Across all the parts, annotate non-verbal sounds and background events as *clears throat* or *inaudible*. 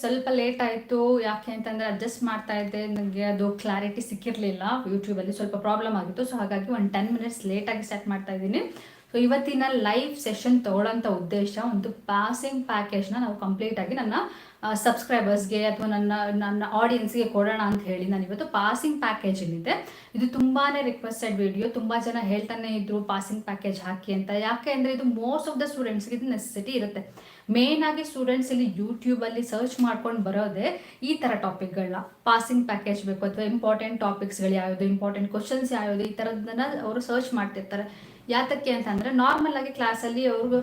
ಸ್ವಲ್ಪ ಲೇಟ್ ಆಯಿತು, ಯಾಕೆ ಅಂತಂದರೆ ಅಡ್ಜಸ್ಟ್ ಮಾಡ್ತಾ ಇದ್ದೆ ನನಗೆ ಅದು ಕ್ಲಾರಿಟಿ ಸಿಕ್ಕಿರಲಿಲ್ಲ. ಯೂಟ್ಯೂಬಲ್ಲಿ ಸ್ವಲ್ಪ ಪ್ರಾಬ್ಲಮ್ ಆಗಿತ್ತು ಸೊ ಹಾಗಾಗಿ ಒಂದು ಟೆನ್ ಮಿನಿಟ್ಸ್ ಲೇಟಾಗಿ ಸ್ಟಾರ್ಟ್ ಮಾಡ್ತಾ ಇದ್ದೀನಿ. ಸೊ ಇವತ್ತಿನ ಲೈವ್ ಸೆಷನ್ ತೊಗೊಳ್ಳೋಂಥ ಉದ್ದೇಶ, ಒಂದು ಪಾಸಿಂಗ್ ಪ್ಯಾಕೇಜ್ನ ನಾವು ಕಂಪ್ಲೀಟಾಗಿ ನನ್ನ ಸಬ್ಸ್ಕ್ರೈಬರ್ಸ್ಗೆ ಅಥವಾ ನನ್ನ ನನ್ನ ಆಡಿಯನ್ಸ್ಗೆ ಕೊಡೋಣ ಅಂತ ಹೇಳಿ ನಾನು ಇವತ್ತು ಪಾಸಿಂಗ್ ಪ್ಯಾಕೇಜ್ ಏನಿದೆ. ಇದು ತುಂಬಾ ರಿಕ್ವೆಸ್ಟೆಡ್ ವಿಡಿಯೋ ತುಂಬ ಜನ ಹೇಳ್ತಾನೆ ಇದ್ರು ಪಾಸಿಂಗ್ ಪ್ಯಾಕೇಜ್ ಹಾಕಿ ಅಂತ. ಯಾಕೆ ಅಂದರೆ ಇದು ಮೋಸ್ಟ್ ಆಫ್ ದ ಸ್ಟೂಡೆಂಟ್ಸ್ಗೆ ಇದು ನೆಸೆಸಿಟಿ ಇರುತ್ತೆ. ಮೇನ್ ಆಗಿ ಸ್ಟೂಡೆಂಟ್ಸ್ ಇಲ್ಲಿ ಯೂಟ್ಯೂಬಲ್ಲಿ ಸರ್ಚ್ ಮಾಡ್ಕೊಂಡು ಬರೋದೇ ಈ ಥರ ಟಾಪಿಕ್ಗಳನ್ನ ಪಾಸಿಂಗ್ ಪ್ಯಾಕೇಜ್ ಬೇಕು, ಅಥವಾ ಇಂಪಾರ್ಟೆಂಟ್ ಟಾಪಿಕ್ಸ್ಗಳು ಯಾವುದು ಇಂಪಾರ್ಟೆಂಟ್ ಕ್ವಶನ್ಸ್ ಯಾವುದು ಈ ಥರದನ್ನ ಅವರು ಸರ್ಚ್ ಮಾಡ್ತಿರ್ತಾರೆ. ಯಾತಕ್ಕೆ ಅಂತಂದ್ರೆ ನಾರ್ಮಲ್ ಆಗಿ ಕ್ಲಾಸಲ್ಲಿ ಅವ್ರಿಗೂ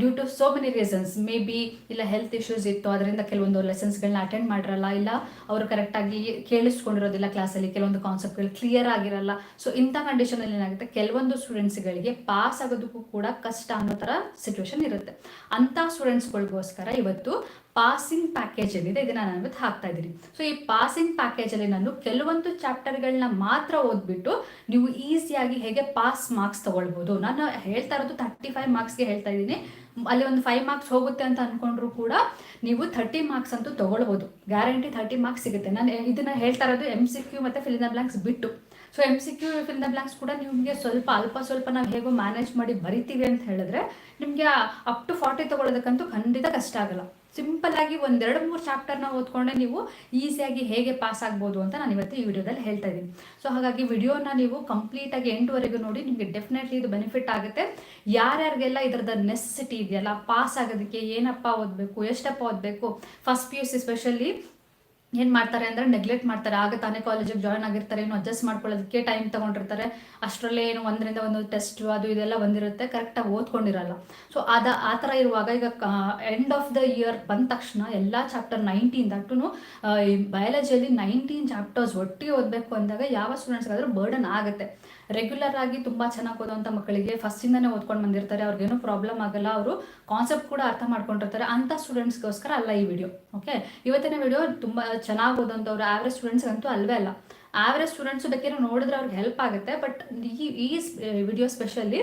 due to so many reasons may be ಇಲ್ಲ ಹೆಲ್ತ್ ಇಶ್ಯೂಸ್ ಇತ್ತು, ಅದರಿಂದ ಕೆಲವೊಂದು ಲೆಸನ್ಸ್ಗಳನ್ನ ಅಟೆಂಡ್ ಮಾಡಿರಲ್ಲ, ಇಲ್ಲ ಅವರು ಕರೆಕ್ಟಾಗಿ ಕೇಳಿಸ್ಕೊಂಡಿರೋದಿಲ್ಲ ಕ್ಲಾಸಲ್ಲಿ ಕೆಲವೊಂದು ಕಾನ್ಸೆಪ್ಟ್ಗಳು ಕ್ಲಿಯರ್ ಆಗಿರಲ್ಲ. ಸೊ ಇಂಥ ಕಂಡೀಷನಲ್ಲಿ ಏನಾಗುತ್ತೆ, ಕೆಲವೊಂದು ಸ್ಟೂಡೆಂಟ್ಸ್ಗಳಿಗೆ ಪಾಸ್ ಆಗೋದಕ್ಕೂ ಕೂಡ ಕಷ್ಟ ಅನ್ನೋ ಥರ ಸಿಚುವೇಶನ್ ಇರುತ್ತೆ. ಅಂಥ ಸ್ಟೂಡೆಂಟ್ಸ್ಗಳಿಗೋಸ್ಕರ ಇವತ್ತು ಪಾಸಿಂಗ್ ಪ್ಯಾಕೇಜ್ ಏನಿದೆ ಇದನ್ನ ನಾನು ಇವತ್ತು ಹಾಕ್ತಾ ಇದ್ದೀನಿ. ಸೊ ಈ ಪಾಸಿಂಗ್ ಪ್ಯಾಕೇಜಲ್ಲಿ ನಾನು ಕೆಲವೊಂದು ಚಾಪ್ಟರ್ಗಳನ್ನ ಮಾತ್ರ ಓದ್ಬಿಟ್ಟು ನೀವು ಈಸಿಯಾಗಿ ಹೇಗೆ ಪಾಸ್ ಮಾರ್ಕ್ಸ್ ತಗೊಳ್ಬೋದು. ನಾನು ಹೇಳ್ತಾ ಇರೋದು ತರ್ಟಿ ಫೈವ್ ಮಾರ್ಕ್ಸ್ಗೆ ಹೇಳ್ತಾ ಇದ್ದೀನಿ. ಅಲ್ಲಿ ಒಂದು ಫೈವ್ ಮಾರ್ಕ್ಸ್ ಹೋಗುತ್ತೆ ಅಂತ ಅನ್ಕೊಂಡ್ರು ಕೂಡ ನೀವು ಥರ್ಟಿ ಮಾರ್ಕ್ಸ್ ಅಂತೂ ತಗೊಳ್ಬೋದು. ಗ್ಯಾರಂಟಿ ಥರ್ಟಿ ಮಾರ್ಕ್ಸ್ ಸಿಗುತ್ತೆ. ನಾನು ಇದನ್ನ ಹೇಳ್ತಾ ಇರೋದು ಎಂ ಸಿ ಕ್ಯೂ ಮತ್ತು ಫಿಲ್ ದ ಬ್ಲಾಂಕ್ಸ್ ಬಿಟ್ಟು. So M C Q fill blanks ಕೂಡ ನಿಮಗೆ ಸ್ವಲ್ಪ, ಅಲ್ಪ ಸ್ವಲ್ಪ ನಾವು ಹೇಗೋ ಮ್ಯಾನೇಜ್ ಮಾಡಿ ಬರಿತೀವಿ ಅಂತ ಹೇಳಿದ್ರೆ ನಿಮಗೆ ಅಪ್ ಟು ಫಾರ್ಟಿ ತಗೊಳ್ಳೋದಕ್ಕಂತೂ ಖಂಡಿತ ಕಷ್ಟ ಆಗಲ್ಲ. ಸಿಂಪಲ್ ಆಗಿ ಒಂದೆರಡು ಮೂರು ಚಾಪ್ಟರ್ನ ಓದ್ಕೊಂಡೆ ನೀವು ಈಸಿಯಾಗಿ ಹೇಗೆ ಪಾಸ್ ಆಗ್ಬೋದು ಅಂತ ನಾನು ಇವತ್ತು ಈ ವಿಡಿಯೋದಲ್ಲಿ ಹೇಳ್ತಾ ಇದ್ದೀನಿ. ಸೊ ಹಾಗಾಗಿ ವಿಡಿಯೋನ ನೀವು ಕಂಪ್ಲೀಟಾಗಿ ಎಂಟುವರೆಗೂ ನೋಡಿ, ನಿಮಗೆ ಡೆಫಿನೆಟ್ಲಿ ಇದು ಬೆನಿಫಿಟ್ ಆಗುತ್ತೆ. ಯಾರ್ಯಾರಿಗೆಲ್ಲ ಇದರದ ನೆಸೆಸಿಟಿ ಇದೆಯಲ್ಲ ಪಾಸ್ ಆಗೋದಕ್ಕೆ ಏನಪ್ಪ ಓದಬೇಕು, ಎಷ್ಟಪ್ಪ ಓದಬೇಕು first P U C specially ಏನು ಮಾಡ್ತಾರೆ ಅಂದರೆ ನೆಗ್ಲೆಕ್ಟ್ ಮಾಡ್ತಾರೆ. ಆಗ ತಾನೇ ಕಾಲೇಜಿಗೆ ಜಾಯ್ನ್ ಆಗಿರ್ತಾರೆ. ಏನು ಅಡ್ಜಸ್ಟ್ ಮಾಡ್ಕೊಳ್ಳೋದಕ್ಕೆ ಟೈಮ್ ತಗೊಂಡಿರ್ತಾರೆ. ಅಷ್ಟರಲ್ಲೇ ಏನು ಒಂದರಿಂದ ಒಂದು ಟೆಸ್ಟ್ ಅದು ಇದೆಲ್ಲ ಬಂದಿರುತ್ತೆ. ಕರೆಕ್ಟಾಗಿ ಓದ್ಕೊಂಡಿರಲ್ಲ. ಸೊ ಅದ, ಆ ಥರ ಇರುವಾಗ ಈಗ ಎಂಡ್ ಆಫ್ ದ ಇಯರ್ ಬಂದ ತಕ್ಷಣ ಎಲ್ಲ ಚಾಪ್ಟರ್ ನೈನ್ಟೀನ್ ದಟ್ಟು ಬಯಾಲಜಿಯಲ್ಲಿ ನೈನ್ಟೀನ್ ಚಾಪ್ಟರ್ಸ್ ಒಟ್ಟಿಗೆ ಓದಬೇಕು ಅಂದಾಗ ಯಾವ ಸ್ಟೂಡೆಂಟ್ಸ್ಗಾದರೂ ಬರ್ಡನ್ ಆಗುತ್ತೆ. ರೆಗ್ಯುಲರ್ ಆಗಿ ತುಂಬ ಚೆನ್ನಾಗಿ ಓದುವಂಥ ಮಕ್ಕಳಿಗೆ ಫಸ್ಟಿಂದನೇ ಓದ್ಕೊಂಡು ಬಂದಿರ್ತಾರೆ. ಅವ್ರಿಗೇನು ಪ್ರಾಬ್ಲಮ್ ಆಗಲ್ಲ. ಅವರು ಕಾನ್ಸೆಪ್ಟ್ ಕೂಡ ಅರ್ಥ ಮಾಡ್ಕೊಂಡಿರ್ತಾರೆ. ಅಂಥ ಸ್ಟೂಡೆಂಟ್ಸ್ಗೋಸ್ಕರ ಅಲ್ಲ ಈ ವಿಡಿಯೋ ಓಕೆ ಇವತ್ತಿನ ವಿಡಿಯೋ ತುಂಬ ಚೆನ್ನಾಗಿ ಓದೋಂಥವ್ರು ಆವ್ರೇಜ್ ಸ್ಟೂಡೆಂಟ್ಸ್ ಅಂತೂ ಅಲ್ವೇ ಅಲ್ಲ. ಆವ್ರೇಜ್ ಸ್ಟೂಡೆಂಟ್ಸ್ ಬೇಕಾದ್ರೆ ನೋಡಿದ್ರೆ ಅವ್ರಿಗೆ ಹೆಲ್ಪ್ ಆಗುತ್ತೆ. ಬಟ್ ಈ ಈ ವಿಡಿಯೋ ಸ್ಪೆಷಲಿ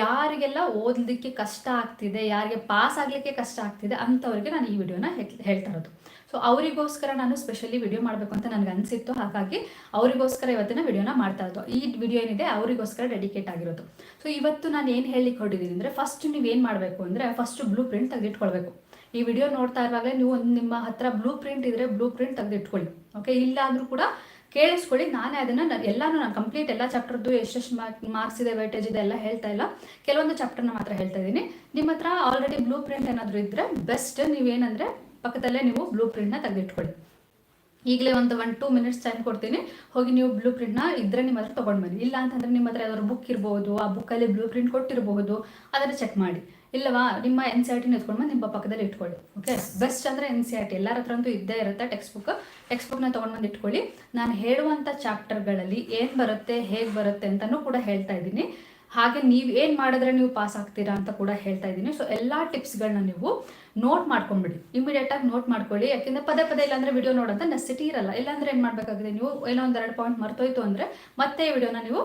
ಯಾರಿಗೆಲ್ಲ ಓದಲಿಕ್ಕೆ ಕಷ್ಟ ಆಗ್ತಿದೆ, ಯಾರಿಗೆ ಪಾಸ್ ಆಗಲಿಕ್ಕೆ ಕಷ್ಟ ಆಗ್ತಿದೆ ಅಂಥವ್ರಿಗೆ ನಾನು ಈ ವಿಡಿಯೋನ ಹೇಳ್ತಾ ಇರೋದು. ಸೊ ಅವರಿಗೋಸ್ಕರ ನಾನು ಸ್ಪೆಷಲಿ ವಿಡಿಯೋ ಮಾಡಬೇಕು ಅಂತ ನನಗೆ ಅನಿಸಿತ್ತು. ಹಾಗಾಗಿ ಅವರಿಗೋಸ್ಕರ ಇವತ್ತಿನ ವಿಡಿಯೋನ ಮಾಡ್ತಾ ಇದ್ದು ಈ ವಿಡಿಯೋ ಏನಿದೆ ಅವರಿಗೋಸ್ಕರ ಡೆಡಿಕೇಟ್ ಆಗಿರೋದು. ಸೊ ಇವತ್ತು ನಾನು ಏನು ಹೇಳಿ ಹೊಡಿದ್ದೀನಿ ಅಂದರೆ ಫಸ್ಟ್ ನೀವು ಏನು ಮಾಡಬೇಕು ಅಂದರೆ ಫಸ್ಟ್ ಬ್ಲೂ ಪ್ರಿಂಟ್ ತೆಗೆದಿಟ್ಕೊಳ್ಬೇಕು. ಈ ವಿಡಿಯೋ ನೋಡ್ತಾ ಇರುವಾಗಲೇ ನೀವು ಒಂದು ನಿಮ್ಮ ಹತ್ರ ಬ್ಲೂ ಪ್ರಿಂಟ್ ಇದ್ದರೆ ಬ್ಲೂ ಪ್ರಿಂಟ್ ತೆಗೆದಿಟ್ಕೊಳ್ಳಿ. ಓಕೆ ಇಲ್ಲ ಆದರೂ ಕೂಡ ಕೇಳಿಸ್ಕೊಳ್ಳಿ. ನಾನೇ ಅದನ್ನು ಎಲ್ಲಾನು ನಾನು ಕಂಪ್ಲೀಟ್ ಎಲ್ಲ ಚಾಪ್ಟರ್ದು ಎಷ್ಟೆಷ್ಟು ಮಾರ್ಕ್ಸ್ ಇದೆ ವೈಟೇಜ್ ಇದೆ ಎಲ್ಲ ಹೇಳ್ತಾ ಇಲ್ಲ. ಕೆಲವೊಂದು ಚಾಪ್ಟರ್ನ ಮಾತ್ರ ಹೇಳ್ತಾ ಇದ್ದೀನಿ. ನಿಮ್ಮ ಹತ್ರ ಆಲ್ರೆಡಿ ಬ್ಲೂ ಪ್ರಿಂಟ್ ಏನಾದರೂ ಇದ್ದರೆ ಬೆಸ್ಟ್ ನೀವೇನಂದರೆ ಪಕ್ಕದಲ್ಲೇ ನೀವು ಬ್ಲೂ ಪ್ರಿಂಟ್ನ ತೆಗೆದಿಟ್ಕೊಳ್ಳಿ. ಈಗಲೇ ಒಂದು ಒನ್ ಟೂ ಮಿನಿಟ್ಸ್ ಟೈಮ್ ಕೊಡ್ತೀನಿ. ಹೋಗಿ ನೀವು ಬ್ಲೂ ಪ್ರಿಂಟ್ನ ಇದ್ರೆ ನಿಮ್ಮ ಹತ್ರ ತೊಗೊಂಡು ಬನ್ನಿ. ಇಲ್ಲ ಅಂತಂದರೆ ನಿಮ್ಮ ಹತ್ರ ಯಾವ್ದಾದ್ರು ಬುಕ್ ಇರ್ಬೋದು, ಆ ಬುಕ್ಕಲ್ಲಿ ಬ್ಲೂ ಪ್ರಿಂಟ್ ಕೊಟ್ಟಿರಬಹುದು ಅದನ್ನು ಚೆಕ್ ಮಾಡಿ. ಇಲ್ಲವಾ, ನಿಮ್ಮ ಎನ್ ಸಿ ಆರ್ ಟಿನ ಎತ್ಕೊಂಡು ನಿಮ್ಮ ಪಕ್ಕದಲ್ಲಿ ಇಟ್ಕೊಳ್ಳಿ. ಓಕೆ ಬೆಸ್ಟ್ ಅಂದರೆ ಎನ್ ಸಿ ಆರ್ ಟಿ ಎಲ್ಲರ ಅಂತೂ ಇದ್ದೇ ಇರುತ್ತೆ ಟೆಕ್ಸ್ಟ್ ಬುಕ್ ಟೆಕ್ಸ್ಟ್ ಬುಕ್ನ ತೊಗೊಂಡು ಬಂದು ಇಟ್ಕೊಳ್ಳಿ. ನಾನು ಹೇಳುವಂಥ ಚಾಪ್ಟರ್ಗಳಲ್ಲಿ ಏನು ಬರುತ್ತೆ, ಹೇಗೆ ಬರುತ್ತೆ ಅಂತಲೂ ಕೂಡ ಹೇಳ್ತಾ ಇದ್ದೀನಿ. ಹಾಗೆ ನೀವು ಏನು ಮಾಡಿದ್ರೆ ನೀವು ಪಾಸ್ ಆಗ್ತೀರಾ ಅಂತ ಕೂಡ ಹೇಳ್ತಾ ಇದ್ದೀನಿ. ಸೊ ಎಲ್ಲ ಟಿಪ್ಸ್ಗಳನ್ನ ನೀವು ನೋಟ್ ಮಾಡ್ಕೊಂಬಿಡಿ ಇಮಿಡಿಯೇಟಾಗಿ ನೋಟ್ ಮಾಡ್ಕೊಳ್ಳಿ. ಯಾಕೆಂದ್ರೆ ಪದೇ ಪದೇ ಇಲ್ಲಾಂದರೆ ವಿಡಿಯೋ ನೋಡೋಂಥ ನೆಸಿಟಿ ಇರಲ್ಲ. ಇಲ್ಲಾಂದರೆ ಏನು ಮಾಡಬೇಕಾಗಿದೆ ನೀವು ಏನೋ ಒಂದು ಎರಡು ಪಾಯಿಂಟ್ ಮರ್ತೋಯ್ತು ಅಂದರೆ ಮತ್ತೆ ಈ ವಿಡಿಯೋನ ನೀವು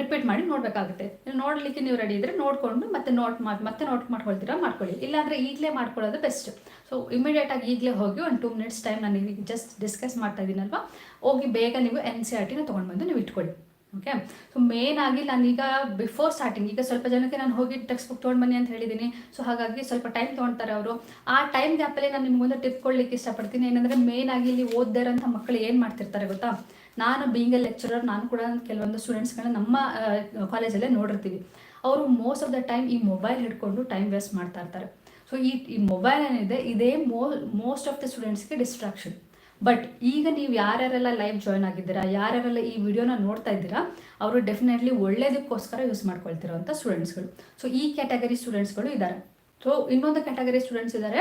ರಿಪೀಟ್ ಮಾಡಿ ನೋಡಬೇಕಾಗುತ್ತೆ. ನೋಡಲಿಕ್ಕೆ ನೀವು ರೆಡಿ ಇದ್ದರೆ ನೋಡಿಕೊಂಡು ಮತ್ತೆ ನೋಟ್ ಮಾಡಿ, ಮತ್ತೆ ನೋಟ್ ಮಾಡ್ಕೊಳ್ತೀರಾ ಮಾಡ್ಕೊಳ್ಳಿ. ಇಲ್ಲಾಂದರೆ ಈಗಲೇ ಮಾಡ್ಕೊಳ್ಳೋದು ಬೆಸ್ಟ್ ಸೊ ಇಮಿಡಿಯೇಟಾಗಿ ಈಗಲೇ ಹೋಗಿ ಒಂದು ಟೂ ಮಿನಿಟ್ಸ್ ಟೈಮ್ ನಾನು ಈಗ ಜಸ್ಟ್ ಡಿಸ್ಕಸ್ ಮಾಡ್ತಾ ಇದ್ದೀನಲ್ವಾ? ಹೋಗಿ ಬೇಗ ನೀವು ಎನ್ ಸಿ ಆರ್ ಟಿನ ತೊಗೊಂಡು ಬಂದು ನೀವು ಇಟ್ಕೊಳ್ಳಿ. ಓಕೆ ಸೊ ಮೇನ್ ಆಗಿ ನಾನೀಗ ಬಿಫೋರ್ ಸ್ಟಾರ್ಟಿಂಗ್ ಈಗ ಸ್ವಲ್ಪ ಜನಕ್ಕೆ ನಾನು ಹೋಗಿ ಟೆಕ್ಸ್ಟ್ ಬುಕ್ ತೊಗೊಂಡು ಬನ್ನಿ ಅಂತ ಹೇಳಿದ್ದೀನಿ ಸೊ ಹಾಗಾಗಿ ಸ್ವಲ್ಪ ಟೈಮ್ ತೊಗೊಳ್ತಾರೆ ಅವರು. ಆ ಟೈಮ್ ಗ್ಯಾಪಲ್ಲಿ ನಾನು ನಿಮ್ಗೊಂದು ಟಿಪ್ ಕೊಡ್ಲಿಕ್ಕೆ ಇಷ್ಟಪಡ್ತೀನಿ. ಏನಂದರೆ ಮೇನ್ ಆಗಿ ಇಲ್ಲಿ ಓದ್ದಿರೋಂಥ ಮಕ್ಕಳು ಏನು ಮಾಡ್ತಿರ್ತಾರೆ ಗೊತ್ತಾ? ನಾನು ಬೀಂಗ್ ಎ ಲೆಕ್ಚರರ್ ನಾನು ಕೂಡ ಕೆಲವೊಂದು ಸ್ಟೂಡೆಂಟ್ಸ್ಗಳನ್ನ ನಮ್ಮ ಕಾಲೇಜಲ್ಲೇ ನೋಡಿರ್ತೀವಿ. ಅವರು ಮೋಸ್ಟ್ ಆಫ್ ದ ಟೈಮ್ ಈ ಮೊಬೈಲ್ ಹಿಡ್ಕೊಂಡು ಟೈಮ್ ವೇಸ್ಟ್ ಮಾಡ್ತಾ ಇರ್ತಾರೆ. ಸೊ ಈ ಈ ಮೊಬೈಲ್ ಏನಿದೆ, ಇದೇ ಮೋ ಮೋಸ್ಟ್ ಆಫ್ ದ ಸ್ಟೂಡೆಂಟ್ಸ್ಗೆ ಡಿಸ್ಟ್ರಾಕ್ಷನ್ ಬಟ್ ಈಗ ನೀವು ಯಾರ್ಯಾರೆಲ್ಲ ಲೈವ್ ಜಾಯ್ನ್ ಆಗಿದ್ದೀರಾ, ಯಾರ್ಯಾರೆಲ್ಲ ಈ ವಿಡಿಯೋನ ನೋಡ್ತಾ ಇದ್ದೀರಾ, ಅವರು ಡೆಫಿನೆಟ್ಲಿ ಒಳ್ಳೇದಕ್ಕೋಸ್ಕರ ಯೂಸ್ ಮಾಡ್ಕೊಳ್ತಿರೋ ಅಂತ ಸ್ಟೂಡೆಂಟ್ಸ್ಗಳು ಸೊ ಈ ಕ್ಯಾಟಗರಿ ಸ್ಟೂಡೆಂಟ್ಸ್ಗಳು ಇದ್ದಾರೆ ಸೊ ಇನ್ನೊಂದು ಕ್ಯಾಟಗರಿ ಸ್ಟೂಡೆಂಟ್ಸ್ ಇದ್ದಾರೆ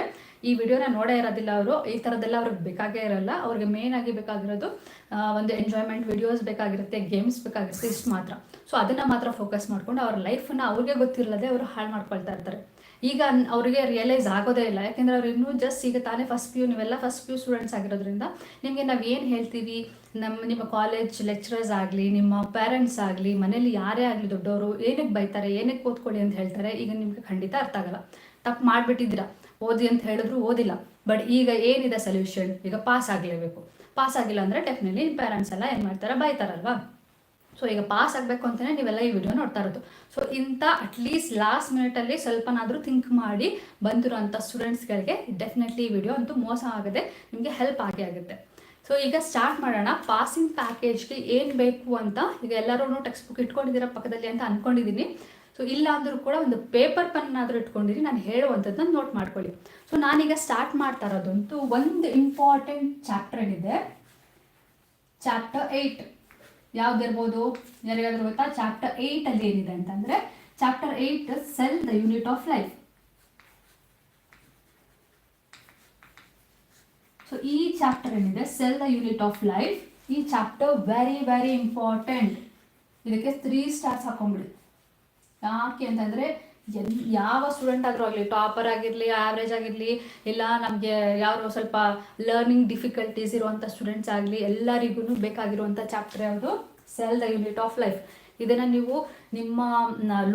ಈ ವಿಡಿಯೋನ ನೋಡೇ ಇರೋದಿಲ್ಲ ಅವರು. ಈ ಥರದ್ದೆಲ್ಲ ಅವ್ರಿಗೆ ಬೇಕಾಗೇ ಇರಲ್ಲ. ಅವ್ರಿಗೆ ಮೇನ್ ಆಗಿ ಬೇಕಾಗಿರೋದು ಒಂದು ಎಂಜಾಯ್ಮೆಂಟ್ ವಿಡಿಯೋಸ್ ಬೇಕಾಗಿರುತ್ತೆ ಗೇಮ್ಸ್ ಬೇಕಾಗಿರುತ್ತೆ ಇಷ್ಟು ಮಾತ್ರ. ಸೊ ಅದನ್ನು ಮಾತ್ರ ಫೋಕಸ್ ಮಾಡಿಕೊಂಡು ಅವ್ರ ಲೈಫನ್ನು ಅವ್ರಿಗೆ ಗೊತ್ತಿರಲ್ಲದೆ ಅವರು ಹಾಳು ಮಾಡ್ಕೊಳ್ತಾ ಇರ್ತಾರೆ. ಈಗ ಅವರಿಗೆ ರಿಯಲೈಸ್ ಆಗೋದೇ ಇಲ್ಲ. ಯಾಕೆಂದರೆ ಅವ್ರು ಇನ್ನೂ ಜಸ್ಟ್ ಈಗ ತಾನೇ ಫಸ್ಟ್ ಪಿ ನೀವೆಲ್ಲ ಫಸ್ಟ್ ಪಿ ಸ್ಟೂಡೆಂಟ್ಸ್ ಆಗಿರೋದ್ರಿಂದ ನಿಮಗೆ ನಾವು ಏನು ಹೇಳ್ತೀವಿ? ನಮ್ಮ ನಿಮ್ಮ ಕಾಲೇಜ್ ಲೆಕ್ಚರರ್ಸ್ ಆಗಲಿ, ನಿಮ್ಮ ಪೇರೆಂಟ್ಸ್ ಆಗಲಿ, ಮನೇಲಿ ಯಾರೇ ಆಗಲಿ ದೊಡ್ಡವರು ಏನಕ್ಕೆ ಬೈತಾರೆ ಏನಕ್ಕೆ ಓದ್ಕೊಳ್ಳಿ ಅಂತ ಹೇಳ್ತಾರೆ, ಈಗ ನಿಮಗೆ ಖಂಡಿತ ಅರ್ಥ ಆಗಲ್ಲ. ತಪ್ಪು ಮಾಡಿಬಿಟ್ಟಿದ್ದೀರಾ? ಓದಿ ಅಂತ ಹೇಳಿದ್ರು ಓದಿಲ್ಲ. ಬಟ್ ಈಗ ಏನಿದೆ ಸೊಲ್ಯೂಷನ್ ಈಗ ಪಾಸ್ ಆಗಲೇಬೇಕು. ಪಾಸ್ ಆಗಿಲ್ಲ ಅಂದರೆ ಡೆಫಿನೆಟ್ಲಿ ಪೇರೆಂಟ್ಸ್ ಎಲ್ಲ ಏನು ಮಾಡ್ತಾರೆ? ಬೈತಾರಲ್ವಾ? ಸೊ ಈಗ ಪಾಸ್ ಆಗಬೇಕು ಅಂತಲೇ ನೀವೆಲ್ಲ ಈ ವಿಡಿಯೋ ನೋಡ್ತಾ ಇರೋದು. ಸೊ ಇಂಥ ಅಟ್ಲೀಸ್ಟ್ ಲಾಸ್ಟ್ ಮಿನಿಟಲ್ಲಿ ಸ್ವಲ್ಪನಾದರೂ ಥಿಂಕ್ ಮಾಡಿ ಬಂದಿರೋಂಥ ಸ್ಟೂಡೆಂಟ್ಸ್ಗಳಿಗೆ ಡೆಫಿನೆಟ್ಲಿ ಈ ವಿಡಿಯೋ ಅಂತೂ ಮೋಸ ಆಗದೆ ನಿಮಗೆ ಹೆಲ್ಪ್ ಆಗೇ ಆಗುತ್ತೆ. ಸೊ ಈಗ ಸ್ಟಾರ್ಟ್ ಮಾಡೋಣ. ಪಾಸಿಂಗ್ ಪ್ಯಾಕೇಜ್ಗೆ ಏನು ಬೇಕು ಅಂತ ಈಗ ಎಲ್ಲರೂ ಟೆಕ್ಸ್ಟ್ ಬುಕ್ ಇಟ್ಕೊಂಡಿದ್ದೀರಾ ಪಕ್ಕದಲ್ಲಿ ಅಂತ ಅಂದ್ಕೊಂಡಿದ್ದೀನಿ ಸೊ ಇಲ್ಲ ಅಂದರೂ ಕೂಡ ಒಂದು ಪೇಪರ್ ಪನ್ನಾದರೂ ಇಟ್ಕೊಂಡಿರಿ. ನಾನು ಹೇಳುವಂಥದ್ದನ್ನ ನೋಟ್ ಮಾಡ್ಕೊಳ್ಳಿ. ಸೊ ನಾನೀಗ ಸ್ಟಾರ್ಟ್ ಮಾಡ್ತಾ ಇರೋದಂತೂ ಒಂದು ಇಂಪಾರ್ಟೆಂಟ್ ಚಾಪ್ಟರ್ ಇದೆ ಚಾಪ್ಟರ್ ಏಯ್ಟ್ ಯಾವ್ದಿರ್ಬೋದು? ಯಾರಿಗಾದ್ರೂ ಗೊತ್ತಾ? ಚಾಪ್ಟರ್ ಏಯ್ಟ್ ಅಲ್ಲಿ ಏನಿದೆ ಅಂತಂದ್ರೆ chapter eight cell the unit of life so ಈ ಚಾಪ್ಟರ್ ಏನಿದೆ? Cell the unit of life ಈ ಚಾಪ್ಟರ್ ವೆರಿ ವೆರಿ ಇಂಪಾರ್ಟೆಂಟ್ ಇದಕ್ಕೆ ತ್ರೀ ಸ್ಟಾರ್ಸ್ ಹಾಕೊಂಡ್ಬಿಡಿ. ಯಾಕೆ ಅಂತಂದ್ರೆ ಎಲ್, ಯಾವ ಸ್ಟೂಡೆಂಟ್ ಆದರೂ ಆಗಲಿ ಟಾಪರ್ ಆಗಿರಲಿ ಆವ್ರೇಜ್ ಆಗಿರಲಿ, ಇಲ್ಲ ನಮಗೆ ಯಾರು ಸ್ವಲ್ಪ ಲರ್ನಿಂಗ್ ಡಿಫಿಕಲ್ಟೀಸ್ ಇರುವಂಥ ಸ್ಟೂಡೆಂಟ್ಸ್ ಆಗಲಿ ಎಲ್ಲರಿಗೂ ಬೇಕಾಗಿರುವಂಥ ಚಾಪ್ಟರ್ ಯಾವುದು? Cell the unit of life ಇದನ್ನು ನೀವು ನಿಮ್ಮ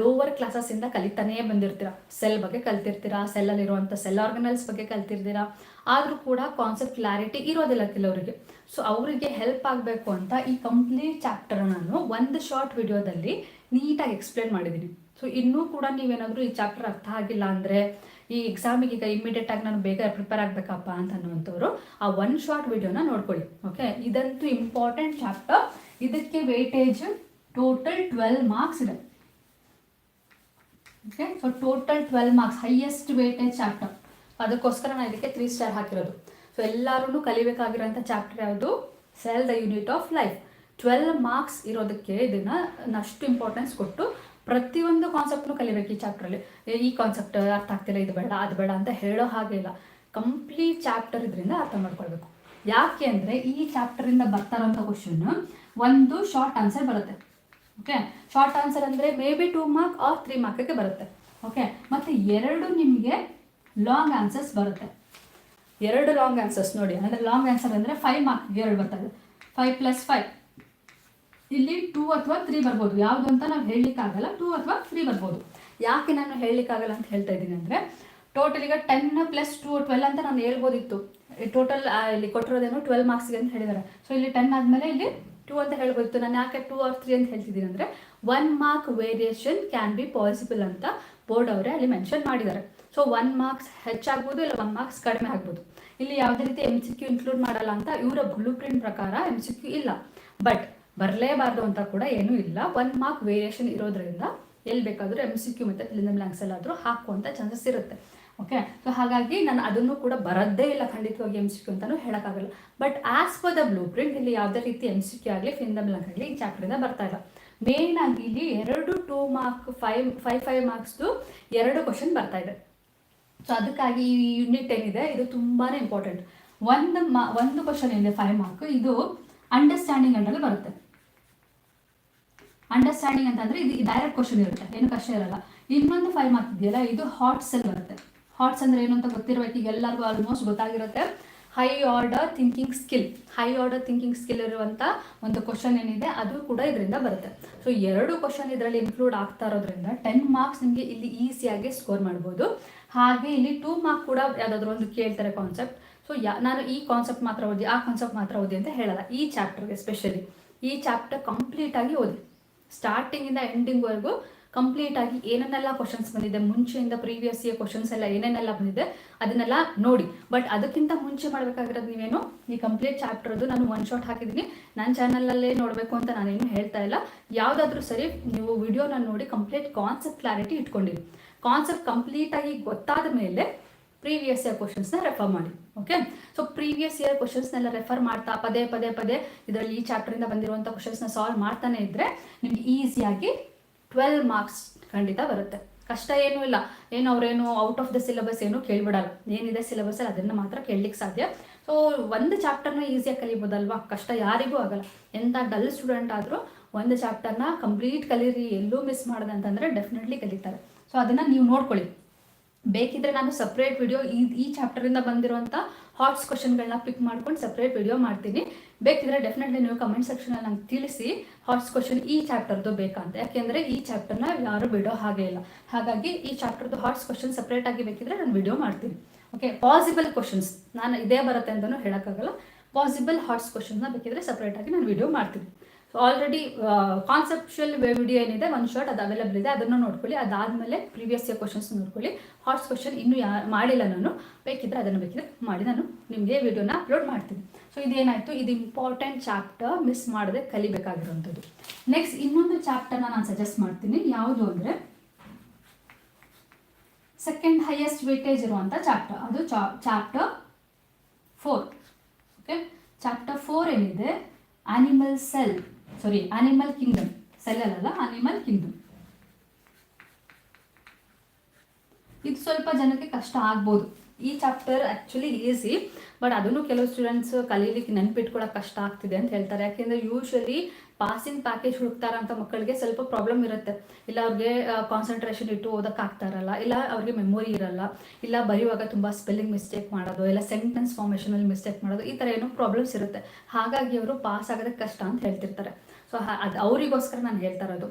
ಲೋವರ್ ಕ್ಲಾಸಸ್ಸಿಂದ ಕಲಿತಾನೇ ಬಂದಿರ್ತೀರ. ಸೆಲ್ ಬಗ್ಗೆ ಕಲ್ತಿರ್ತೀರಾ ಸೆಲ್ಲಲ್ಲಿರುವಂಥ ಸೆಲ್ ಆರ್ಗನಲ್ಸ್ ಬಗ್ಗೆ ಕಲ್ತಿರ್ತೀರಾ. ಆದರೂ ಕೂಡ ಕಾನ್ಸೆಪ್ಟ್ ಕ್ಲಾರಿಟಿ ಇರೋದಿಲ್ಲ ಕೆಲವರಿಗೆ. ಸೊ ಅವರಿಗೆ ಹೆಲ್ಪ್ ಆಗಬೇಕು ಅಂತ ಈ ಕಂಪ್ಲೀಟ್ ಚಾಪ್ಟರ್ ನಾನು ಒಂದು ಶಾರ್ಟ್ ವಿಡಿಯೋದಲ್ಲಿ ನೀಟಾಗಿ ಎಕ್ಸ್ಪ್ಲೇನ್ ಮಾಡಿದ್ದೀನಿ ಸೊ ಇನ್ನೂ ಕೂಡ ನೀವೇನಾದರೂ ಈ ಚಾಪ್ಟರ್ ಅರ್ಥ ಆಗಿಲ್ಲ ಅಂದರೆ ಈ ಎಕ್ಸಾಮಿಗೆ ಈಗ ಇಮಿಡಿಯೇಟ್ ಆಗಿ ನಾನು ಬೇಗ ಪ್ರಿಪೇರ್ ಆಗಬೇಕಪ್ಪ ಅಂತ ಅನ್ನುವಂಥವ್ರು, ಆ ಒನ್ ಶಾರ್ಟ್ ವಿಡಿಯೋನ ನೋಡ್ಕೊಳ್ಳಿ ಓಕೆ ಇದಂತೂ ಇಂಪಾರ್ಟೆಂಟ್ ಚಾಪ್ಟರ್ ಇದಕ್ಕೆ ವೇಟೇಜ್ ಟೋಟಲ್ ಟ್ವೆಲ್ ಮಾರ್ಕ್ಸ್ ಇದೆ. Okay so total twelve marks highest weightage chapter ಅದಕ್ಕೋಸ್ಕರ ನಾನು ಇದಕ್ಕೆ ತ್ರೀ ಸ್ಟಾರ್ ಹಾಕಿರೋದು. ಸೊ ಎಲ್ಲರೂ ಕಲಿಬೇಕಾಗಿರೋಂಥ ಚಾಪ್ಟರ್ ಯಾವುದು? Cell the unit of life twelve marks ಇರೋದಕ್ಕೆ ಇದನ್ನು ಅಷ್ಟು ಇಂಪಾರ್ಟೆನ್ಸ್ ಕೊಟ್ಟು ಪ್ರತಿಯೊಂದು ಕಾನ್ಸೆಪ್ಟ್ನು ಕಲಿಬೇಕು ಈ ಚಾಪ್ಟ್ರಲ್ಲಿ ಈ ಕಾನ್ಸೆಪ್ಟ್ ಅರ್ಥ ಆಗ್ತಿಲ್ಲ, ಇದು ಬೇಡ, ಅದು ಬೇಡ ಅಂತ ಹೇಳೋ ಹಾಗೆ ಇಲ್ಲ. ಕಂಪ್ಲೀಟ್ ಚಾಪ್ಟರ್ ಇದರಿಂದ ಅರ್ಥ ಮಾಡ್ಕೊಳ್ಬೇಕು. ಯಾಕೆ ಅಂದರೆ ಈ ಚಾಪ್ಟರಿಂದ ಬರ್ತಾರಂಥ ಕ್ವಶನ್ ಒಂದು ಶಾರ್ಟ್ ಆನ್ಸರ್ ಬರುತ್ತೆ. ಓಕೆ ಶಾರ್ಟ್ ಆನ್ಸರ್ ಅಂದರೆ may be two mark or three ಮಾರ್ಕ್ಗೆ ಬರುತ್ತೆ. ಓಕೆ ಮತ್ತು ಎರಡು ನಿಮಗೆ ಲಾಂಗ್ ಆನ್ಸರ್ಸ್ ಬರುತ್ತೆ. ಎರಡು ಲಾಂಗ್ ಆನ್ಸರ್ಸ್ ನೋಡಿ. ಅಂದರೆ ಲಾಂಗ್ ಆನ್ಸರ್ ಅಂದರೆ ಫೈವ್ ಮಾರ್ಕ್ ಎರಡು ಬರ್ತದೆ. ಫೈವ್ ಪ್ಲಸ್ ಫೈವ್ ಇಲ್ಲಿ ಟೂ ಅಥವಾ ತ್ರೀ ಬರ್ಬೋದು. ಯಾವುದು ಅಂತ ನಾವು ಹೇಳಲಿಕ್ಕಾಗಲ್ಲ. ಟೂ ಅಥವಾ ತ್ರೀ ಬರ್ಬೋದು. ಯಾಕೆ ನಾನು ಹೇಳಲಿಕ್ಕಾಗಲ್ಲ ಅಂತ ಹೇಳ್ತಾ ಇದ್ದೀನಿ ಅಂದರೆ ಟೋಟಲ್ ಈಗ ಟೆನ್ ಪ್ಲಸ್ ಟೂ ಟ್ವೆಲ್ ಅಂತ ನಾನು ಹೇಳ್ಬೋದಿತ್ತು. ಟೋಟಲ್ ಇಲ್ಲಿ ಕೊಟ್ಟಿರೋದೇನು ಟ್ವೆಲ್ ಮಾರ್ಕ್ಸ್ಗೆ ಅಂತ ಹೇಳಿದ್ದಾರೆ ಸೊ ಇಲ್ಲಿ ಟೆನ್ ಆದಮೇಲೆ ಇಲ್ಲಿ ಟೂ ಅಂತ ಹೇಳ್ಬೋದಿತ್ತು. ನಾನು ಯಾಕೆ ಟೂ ಆರ್ ತ್ರೀ ಅಂತ ಹೇಳ್ತಿದ್ದೀನಿ ಅಂದರೆ one mark variation can be possible ಅಂತ ಬೋರ್ಡ್ ಅವರೇ ಅಲ್ಲಿ ಮೆನ್ಷನ್ ಮಾಡಿದ್ದಾರೆ. ಸೊ ಒನ್ ಮಾರ್ಕ್ಸ್ ಹೆಚ್ಚಾಗ್ಬೋದು ಇಲ್ಲ ಒನ್ ಮಾರ್ಕ್ಸ್ ಕಡಿಮೆ ಆಗ್ಬೋದು. ಇಲ್ಲಿ ಯಾವುದೇ ರೀತಿ ಎಂ ಸಿ ಕ್ಯೂ ಇನ್ಕ್ಲೂಡ್ ಮಾಡಲ್ಲ ಅಂತ ಇವರ ಬ್ಲೂ ಪ್ರಿಂಟ್ ಪ್ರಕಾರ ಎಂ ಸಿ ಕ್ಯೂ ಇಲ್ಲ. ಬಟ್ ಬರಲೇಬಾರ್ದು ಅಂತ ಕೂಡ ಏನೂ ಇಲ್ಲ. ಒನ್ ಮಾರ್ಕ್ ವೇರಿಯೇಷನ್ ಇರೋದ್ರಿಂದ ಎಲ್ಲಿ ಬೇಕಾದರೂ ಎಂ ಸಿ ಕ್ಯೂ ಮತ್ತು ಫಿಲಿಮ್ ಬ್ಲಾಂಕ್ಸ್ ಎಲ್ಲಾದರೂ ಹಾಕುವಂಥ ಚಾನ್ಸಸ್ ಇರುತ್ತೆ. ಓಕೆ ಸೊ ಹಾಗಾಗಿ ನಾನು ಅದನ್ನು ಕೂಡ ಬರದ್ದೇ ಇಲ್ಲ ಖಂಡಿತವಾಗಿ ಎಂ ಸಿ ಕ್ಯೂ ಅಂತಲೂ ಹೇಳೋಕ್ಕಾಗಲ್ಲ. But as per the blueprint ಇಲ್ಲಿ ಯಾವುದೇ ರೀತಿ ಎಂ ಸಿ ಕ್ಯೂ ಆಗಲಿ ಫಿಂದಮ್ ಬ್ಲಾಂಕ್ ಆಗಲಿ ಈ ಚಾಪ್ಟರಿಂದ ಬರ್ತಾ ಇಲ್ಲ. ಮೇನ್ ಆಗಿ ಇಲ್ಲಿ ಎರಡು two mark five five five ಮಾರ್ಕ್ಸ್ದು ಎರಡು ಕ್ವಶನ್ ಬರ್ತಾ ಇದೆ. ಸೊ ಅದಕ್ಕಾಗಿ ಈ ಯೂನಿಟ್ ಏನಿದೆ, ಇದು ತುಂಬಾ ಇಂಪಾರ್ಟೆಂಟ್ ಒಂದು ಮಾ, ಒಂದು ಕ್ವಶನ್ ಏನಿದೆ ಫೈವ್ ಮಾರ್ಕ್ ಇದು ಅಂಡರ್ಸ್ಟ್ಯಾಂಡಿಂಗ್ ಅಂಡಲ್ಲಿ ಬರುತ್ತೆ. ಅಂಡರ್ಸ್ಟ್ಯಾಂಡಿಂಗ್ ಅಂತಂದ್ರೆ ಇದು ಡೈರೆಕ್ಟ್ ಕ್ವಶನ್ ಇರುತ್ತೆ, ಏನು ಕಷ್ಟ ಇರಲ್ಲ. ಇನ್ನೊಂದು ಫೈವ್ ಮಾರ್ಕ್ ಇದೆಯಲ್ಲ ಇದು ಹಾಟ್ಸ್ ಅಲ್ಲಿ ಬರುತ್ತೆ. ಹಾಟ್ಸ್ ಅಂದ್ರೆ ಏನು ಅಂತ ಗೊತ್ತಿರಬೇಕು, ಈಗ ಎಲ್ಲರಿಗೂ almost ಗೊತ್ತಾಗಿರುತ್ತೆ. High order thinking skill high order thinking skill ಇರುವಂಥ ಒಂದು ಕ್ವಶನ್ ಏನಿದೆ, ಅದು ಕೂಡ ಇದರಿಂದ ಬರುತ್ತೆ. ಸೊ ಎರಡು ಕ್ವಶನ್ ಇದರಲ್ಲಿ ಇನ್ಕ್ಲೂಡ್ ಆಗ್ತಾ ಇರೋದ್ರಿಂದ ಟೆನ್ ಮಾರ್ಕ್ಸ್ ನಿಮಗೆ ಇಲ್ಲಿ ಈಸಿಯಾಗಿ ಸ್ಕೋರ್ ಮಾಡ್ಬೋದು. ಹಾಗೆ ಇಲ್ಲಿ ಟೂ ಮಾರ್ಕ್ ಕೂಡ ಯಾವುದಾದ್ರೂ ಒಂದು ಕೇಳ್ತಾರೆ ಕಾನ್ಸೆಪ್ಟ್ ಸೊ ಯಾ, ನಾನು ಈ ಕಾನ್ಸೆಪ್ಟ್ ಮಾತ್ರ ಓದಿ, ಆ ಕಾನ್ಸೆಪ್ಟ್ ಮಾತ್ರ ಓದಿ ಅಂತ ಹೇಳಲ್ಲ, ಈ ಚಾಪ್ಟರ್ಗೆ ಸ್ಪೆಷಲಿ ಈ ಚಾಪ್ಟರ್ ಕಂಪ್ಲೀಟಾಗಿ ಓದಿ. ಸ್ಟಾರ್ಟಿಂಗಿಂದ ಎಂಡಿಂಗ್ವರೆಗೂ ಕಂಪ್ಲೀಟ್ ಆಗಿ ಏನನ್ನೆಲ್ಲ ಕ್ವಶನ್ಸ್ ಬಂದಿದೆ, ಮುಂಚೆಯಿಂದ ಪ್ರೀವಿಯಸ್ ಇಯರ್ ಕ್ವಶನ್ಸ್ ಎಲ್ಲ ಏನೇನೆಲ್ಲ ಬಂದಿದೆ, ಅದನ್ನೆಲ್ಲ ನೋಡಿ. ಬಟ್ ಅದಕ್ಕಿಂತ ಮುಂಚೆ ಮಾಡಬೇಕಾಗಿರೋದು ನೀವೇನು, ಈ ಕಂಪ್ಲೀಟ್ ಚಾಪ್ಟರ್ದು ನಾನು ಒನ್ ಶಾಟ್ ಹಾಕಿದ್ದೀನಿ. ನನ್ನ ಚಾನಲಲ್ಲೇ ನೋಡಬೇಕು ಅಂತ ನಾನೇನು ಹೇಳ್ತಾ ಇಲ್ಲ. ಯಾವುದಾದ್ರೂ ಸರಿ ನೀವು ವಿಡಿಯೋನ ನೋಡಿ ಕಂಪ್ಲೀಟ್ ಕಾನ್ಸೆಪ್ಟ್ ಕ್ಲಾರಿಟಿ ಇಟ್ಕೊಂಡಿರಿ. ಕಾನ್ಸೆಪ್ಟ್ ಕಂಪ್ಲೀಟಾಗಿ ಗೊತ್ತಾದ ಮೇಲೆ ಪ್ರೀವಿಯಸ್ ಇಯರ್ ಕ್ವಶನ್ಸ್ನ ರೆಫರ್ ಮಾಡಿ ಓಕೆ ಸೊ ಪ್ರೀವಿಯಸ್ ಇಯರ್ ಕ್ವಶನ್ಸ್ನೆಲ್ಲ ರೆಫರ್ ಮಾಡ್ತಾ, ಪದೇ ಪದೇ ಪದೇ ಇದರಲ್ಲಿ ಈ ಚಾಪ್ಟರಿಂದ ಬಂದಿರುವಂಥ ಕ್ವಶನ್ಸ್ನ ಸಾಲ್ವ್ ಮಾಡ್ತಾನೆ ಇದ್ದರೆ ನಿಮ್ಗೆ ಈಸಿಯಾಗಿ ಟ್ವೆಲ್ ಮಾರ್ಕ್ಸ್ ಖಂಡಿತ ಬರುತ್ತೆ. ಕಷ್ಟ ಏನೂ ಇಲ್ಲ. ಏನು ಅವರೇನು ಔಟ್ ಆಫ್ ದ ಸಿಲೆಬಸ್ ಏನು ಕೇಳಿಬಿಡಲ್ಲ. ಏನಿದೆ ಸಿಲೆಬಸ್ ಅದನ್ನು ಮಾತ್ರ ಕೇಳಲಿಕ್ಕೆ ಸಾಧ್ಯ. ಸೊ ಒಂದು ಚಾಪ್ಟರ್ನ ಈಸಿಯಾಗಿ ಕಲಿಬೋದಲ್ವಾ? ಕಷ್ಟ ಯಾರಿಗೂ ಆಗಲ್ಲ. ಎಂಥ ಡಲ್ ಸ್ಟೂಡೆಂಟ್ ಆದರೂ ಒಂದು ಚಾಪ್ಟರ್ನ ಕಂಪ್ಲೀಟ್ ಕಲೀರಿ, ಎಲ್ಲೂ ಮಿಸ್ ಮಾಡಿದೆ ಅಂತಂದರೆ ಡೆಫಿನೆಟ್ಲಿ ಕಲಿತಾರೆ. ಸೊ ಅದನ್ನು ನೀವು ನೋಡ್ಕೊಳ್ಳಿ. ಬೇಕಿದ್ರೆ ನಾನು ಸಪ್ರೇಟ್ ವಿಡಿಯೋ ಈ ಈ ಚಾಪ್ಟರಿಂದ ಬಂದಿರುವಂಥ ಹಾಟ್ಸ್ ಕ್ವಶನ್ಗಳನ್ನ ಪಿಕ್ ಮಾಡ್ಕೊಂಡು ಸಪ್ರೇಟ್ ವಿಡಿಯೋ ಮಾಡ್ತೀನಿ. ಬೇಕಿದ್ರೆ ಡೆಫಿನೆಟ್ಲಿ ನೀವು ಕಮೆಂಟ್ ಸೆಕ್ಷನಲ್ಲಿ ನಂಗೆ ತಿಳಿಸಿ ಹಾಟ್ಸ್ ಕ್ವಶನ್ ಈ ಚಾಪ್ಟರ್ದು ಬೇಕಂತ ಯಾಕೆಂದರೆ ಈ ಚಾಪ್ಟರ್ನ ಯಾರು ಬಿಡೋ ಹಾಗೆ ಇಲ್ಲ. ಹಾಗಾಗಿ ಈ ಚಾಪ್ಟರ್ದು ಹಾಟ್ಸ್ ಕ್ವಶನ್ ಸಪ್ರೇಟ್ ಆಗಿ ಬೇಕಿದ್ರೆ ನಾನು ವಿಡಿಯೋ ಮಾಡ್ತೀನಿ. ಓಕೆ ಪಾಸಿಬಲ್ ಕ್ವಶನ್ಸ್ ನಾನು ಇದೇ ಬರುತ್ತೆ ಅಂತಲೂ ಹೇಳೋಕ್ಕಾಗಲ್ಲ. ಪಾಸಿಬಲ್ ಹಾಟ್ಸ್ ಕ್ವಶನ್ಸ್ನ ಬೇಕಿದ್ರೆ ಸಪ್ರೇಟಾಗಿ ನಾನು ವಿಡಿಯೋ ಮಾಡ್ತೀನಿ. ಆಲ್ರೆಡಿ ಕಾನ್ಸೆಪ್ಷುಯಲ್ ವಿಡಿಯೋ ಏನಿದೆ ಒಂದು ಶಾರ್ಟ್ ಅದು ಅವೈಲಬಲ್ ಇದೆ. ಅದನ್ನು ನೋಡ್ಕೊಳ್ಳಿ. ಅದಾದಮೇಲೆ ಪ್ರೀವಿಯಸ್ ಇಯರ್ ಕ್ವಶನ್ಸ್ ನೋಡ್ಕೊಳ್ಳಿ. ಹಾಟ್ಸ್ ಕ್ವಶನ್ ಇನ್ನೂ ಯಾ ಮಾಡಿಲ್ಲ ನಾನು. ಬೇಕಿದ್ರೆ ಅದನ್ನು ಬೇಕಿದ್ರೆ ಮಾಡಿ. ನಾನು ನಿಮಗೆ ವಿಡಿಯೋನ ಅಪ್ಲೋಡ್ ಮಾಡ್ತೀನಿ. ಸೊ ಇದೇನಾಯಿತು? ಇದು ಇಂಪಾರ್ಟೆಂಟ್ ಚಾಪ್ಟರ್ ಮಿಸ್ ಮಾಡದೆ ಕಲಿಬೇಕಾಗಿರುವಂಥದ್ದು. ನೆಕ್ಸ್ಟ್ ಇನ್ನೊಂದು ಚಾಪ್ಟರ್ನ ನಾನು ಸಜೆಸ್ಟ್ ಮಾಡ್ತೀನಿ. ಯಾವುದು ಅಂದರೆ ಸೆಕೆಂಡ್ ಹೈಯೆಸ್ಟ್ ವೇಟೇಜ್ ಇರುವಂಥ ಚಾಪ್ಟರ್ ಅದು chapter four okay chapter four ಏನಿದೆ? Animal cell sorry animal kingdom cell ಅಲ್ಲ ಆನಿಮಲ್ ಕಿಂಗ್ಡಮ್ ಇದು ಸ್ವಲ್ಪ ಜನಕ್ಕೆ ಕಷ್ಟ ಆಗ್ಬೋದು. ಈ ಚಾಪ್ಟರ್ ಆ್ಯಕ್ಚುಲಿ ಈಸಿ ಬಟ್ ಅದನ್ನು ಕೆಲವು ಸ್ಟೂಡೆಂಟ್ಸ್ ಕಲೀಲಿಕ್ಕೆ ನೆನ್ಪಿಟ್ಕೊಳ್ಳೋಕೆ ಕಷ್ಟ ಆಗ್ತಿದೆ ಅಂತ ಹೇಳ್ತಾರೆ. ಯಾಕೆಂದರೆ ಯೂಶ್ವಲಿ ಪಾಸಿಂಗ್ ಪ್ಯಾಕೇಜ್ ಹುಡುಕ್ತಾರಂಥ ಮಕ್ಕಳಿಗೆ ಸ್ವಲ್ಪ ಪ್ರಾಬ್ಲಮ್ ಇರುತ್ತೆ. ಇಲ್ಲ ಅವ್ರಿಗೆ ಕಾನ್ಸಂಟ್ರೇಷನ್ ಇಟ್ಟು ಓದೋಕ್ಕಾಗ್ತಾರಲ್ಲ ಇಲ್ಲ ಅವ್ರಿಗೆ ಮೆಮೊರಿ ಇರಲ್ಲ, ಇಲ್ಲ ಬರೆಯುವಾಗ ತುಂಬ ಸ್ಪೆಲ್ಲಿಂಗ್ ಮಿಸ್ಟೇಕ್ ಮಾಡೋದು, ಇಲ್ಲ ಸೆಂಟೆನ್ಸ್ ಫಾರ್ಮೇಷನಲ್ಲಿ ಮಿಸ್ಟೇಕ್ ಮಾಡೋದು, ಈ ಥರ ಏನೋ ಪ್ರಾಬ್ಲಮ್ಸ್ ಇರುತ್ತೆ. ಹಾಗಾಗಿ ಅವರು ಪಾಸ್ ಆಗೋದಕ್ಕೆ ಕಷ್ಟ ಅಂತ ಹೇಳ್ತಿರ್ತಾರೆ. ಸೊ ಅದು ಅವರಿಗೋಸ್ಕರ ನಾನು ಹೇಳ್ತಾ ಇರೋದು.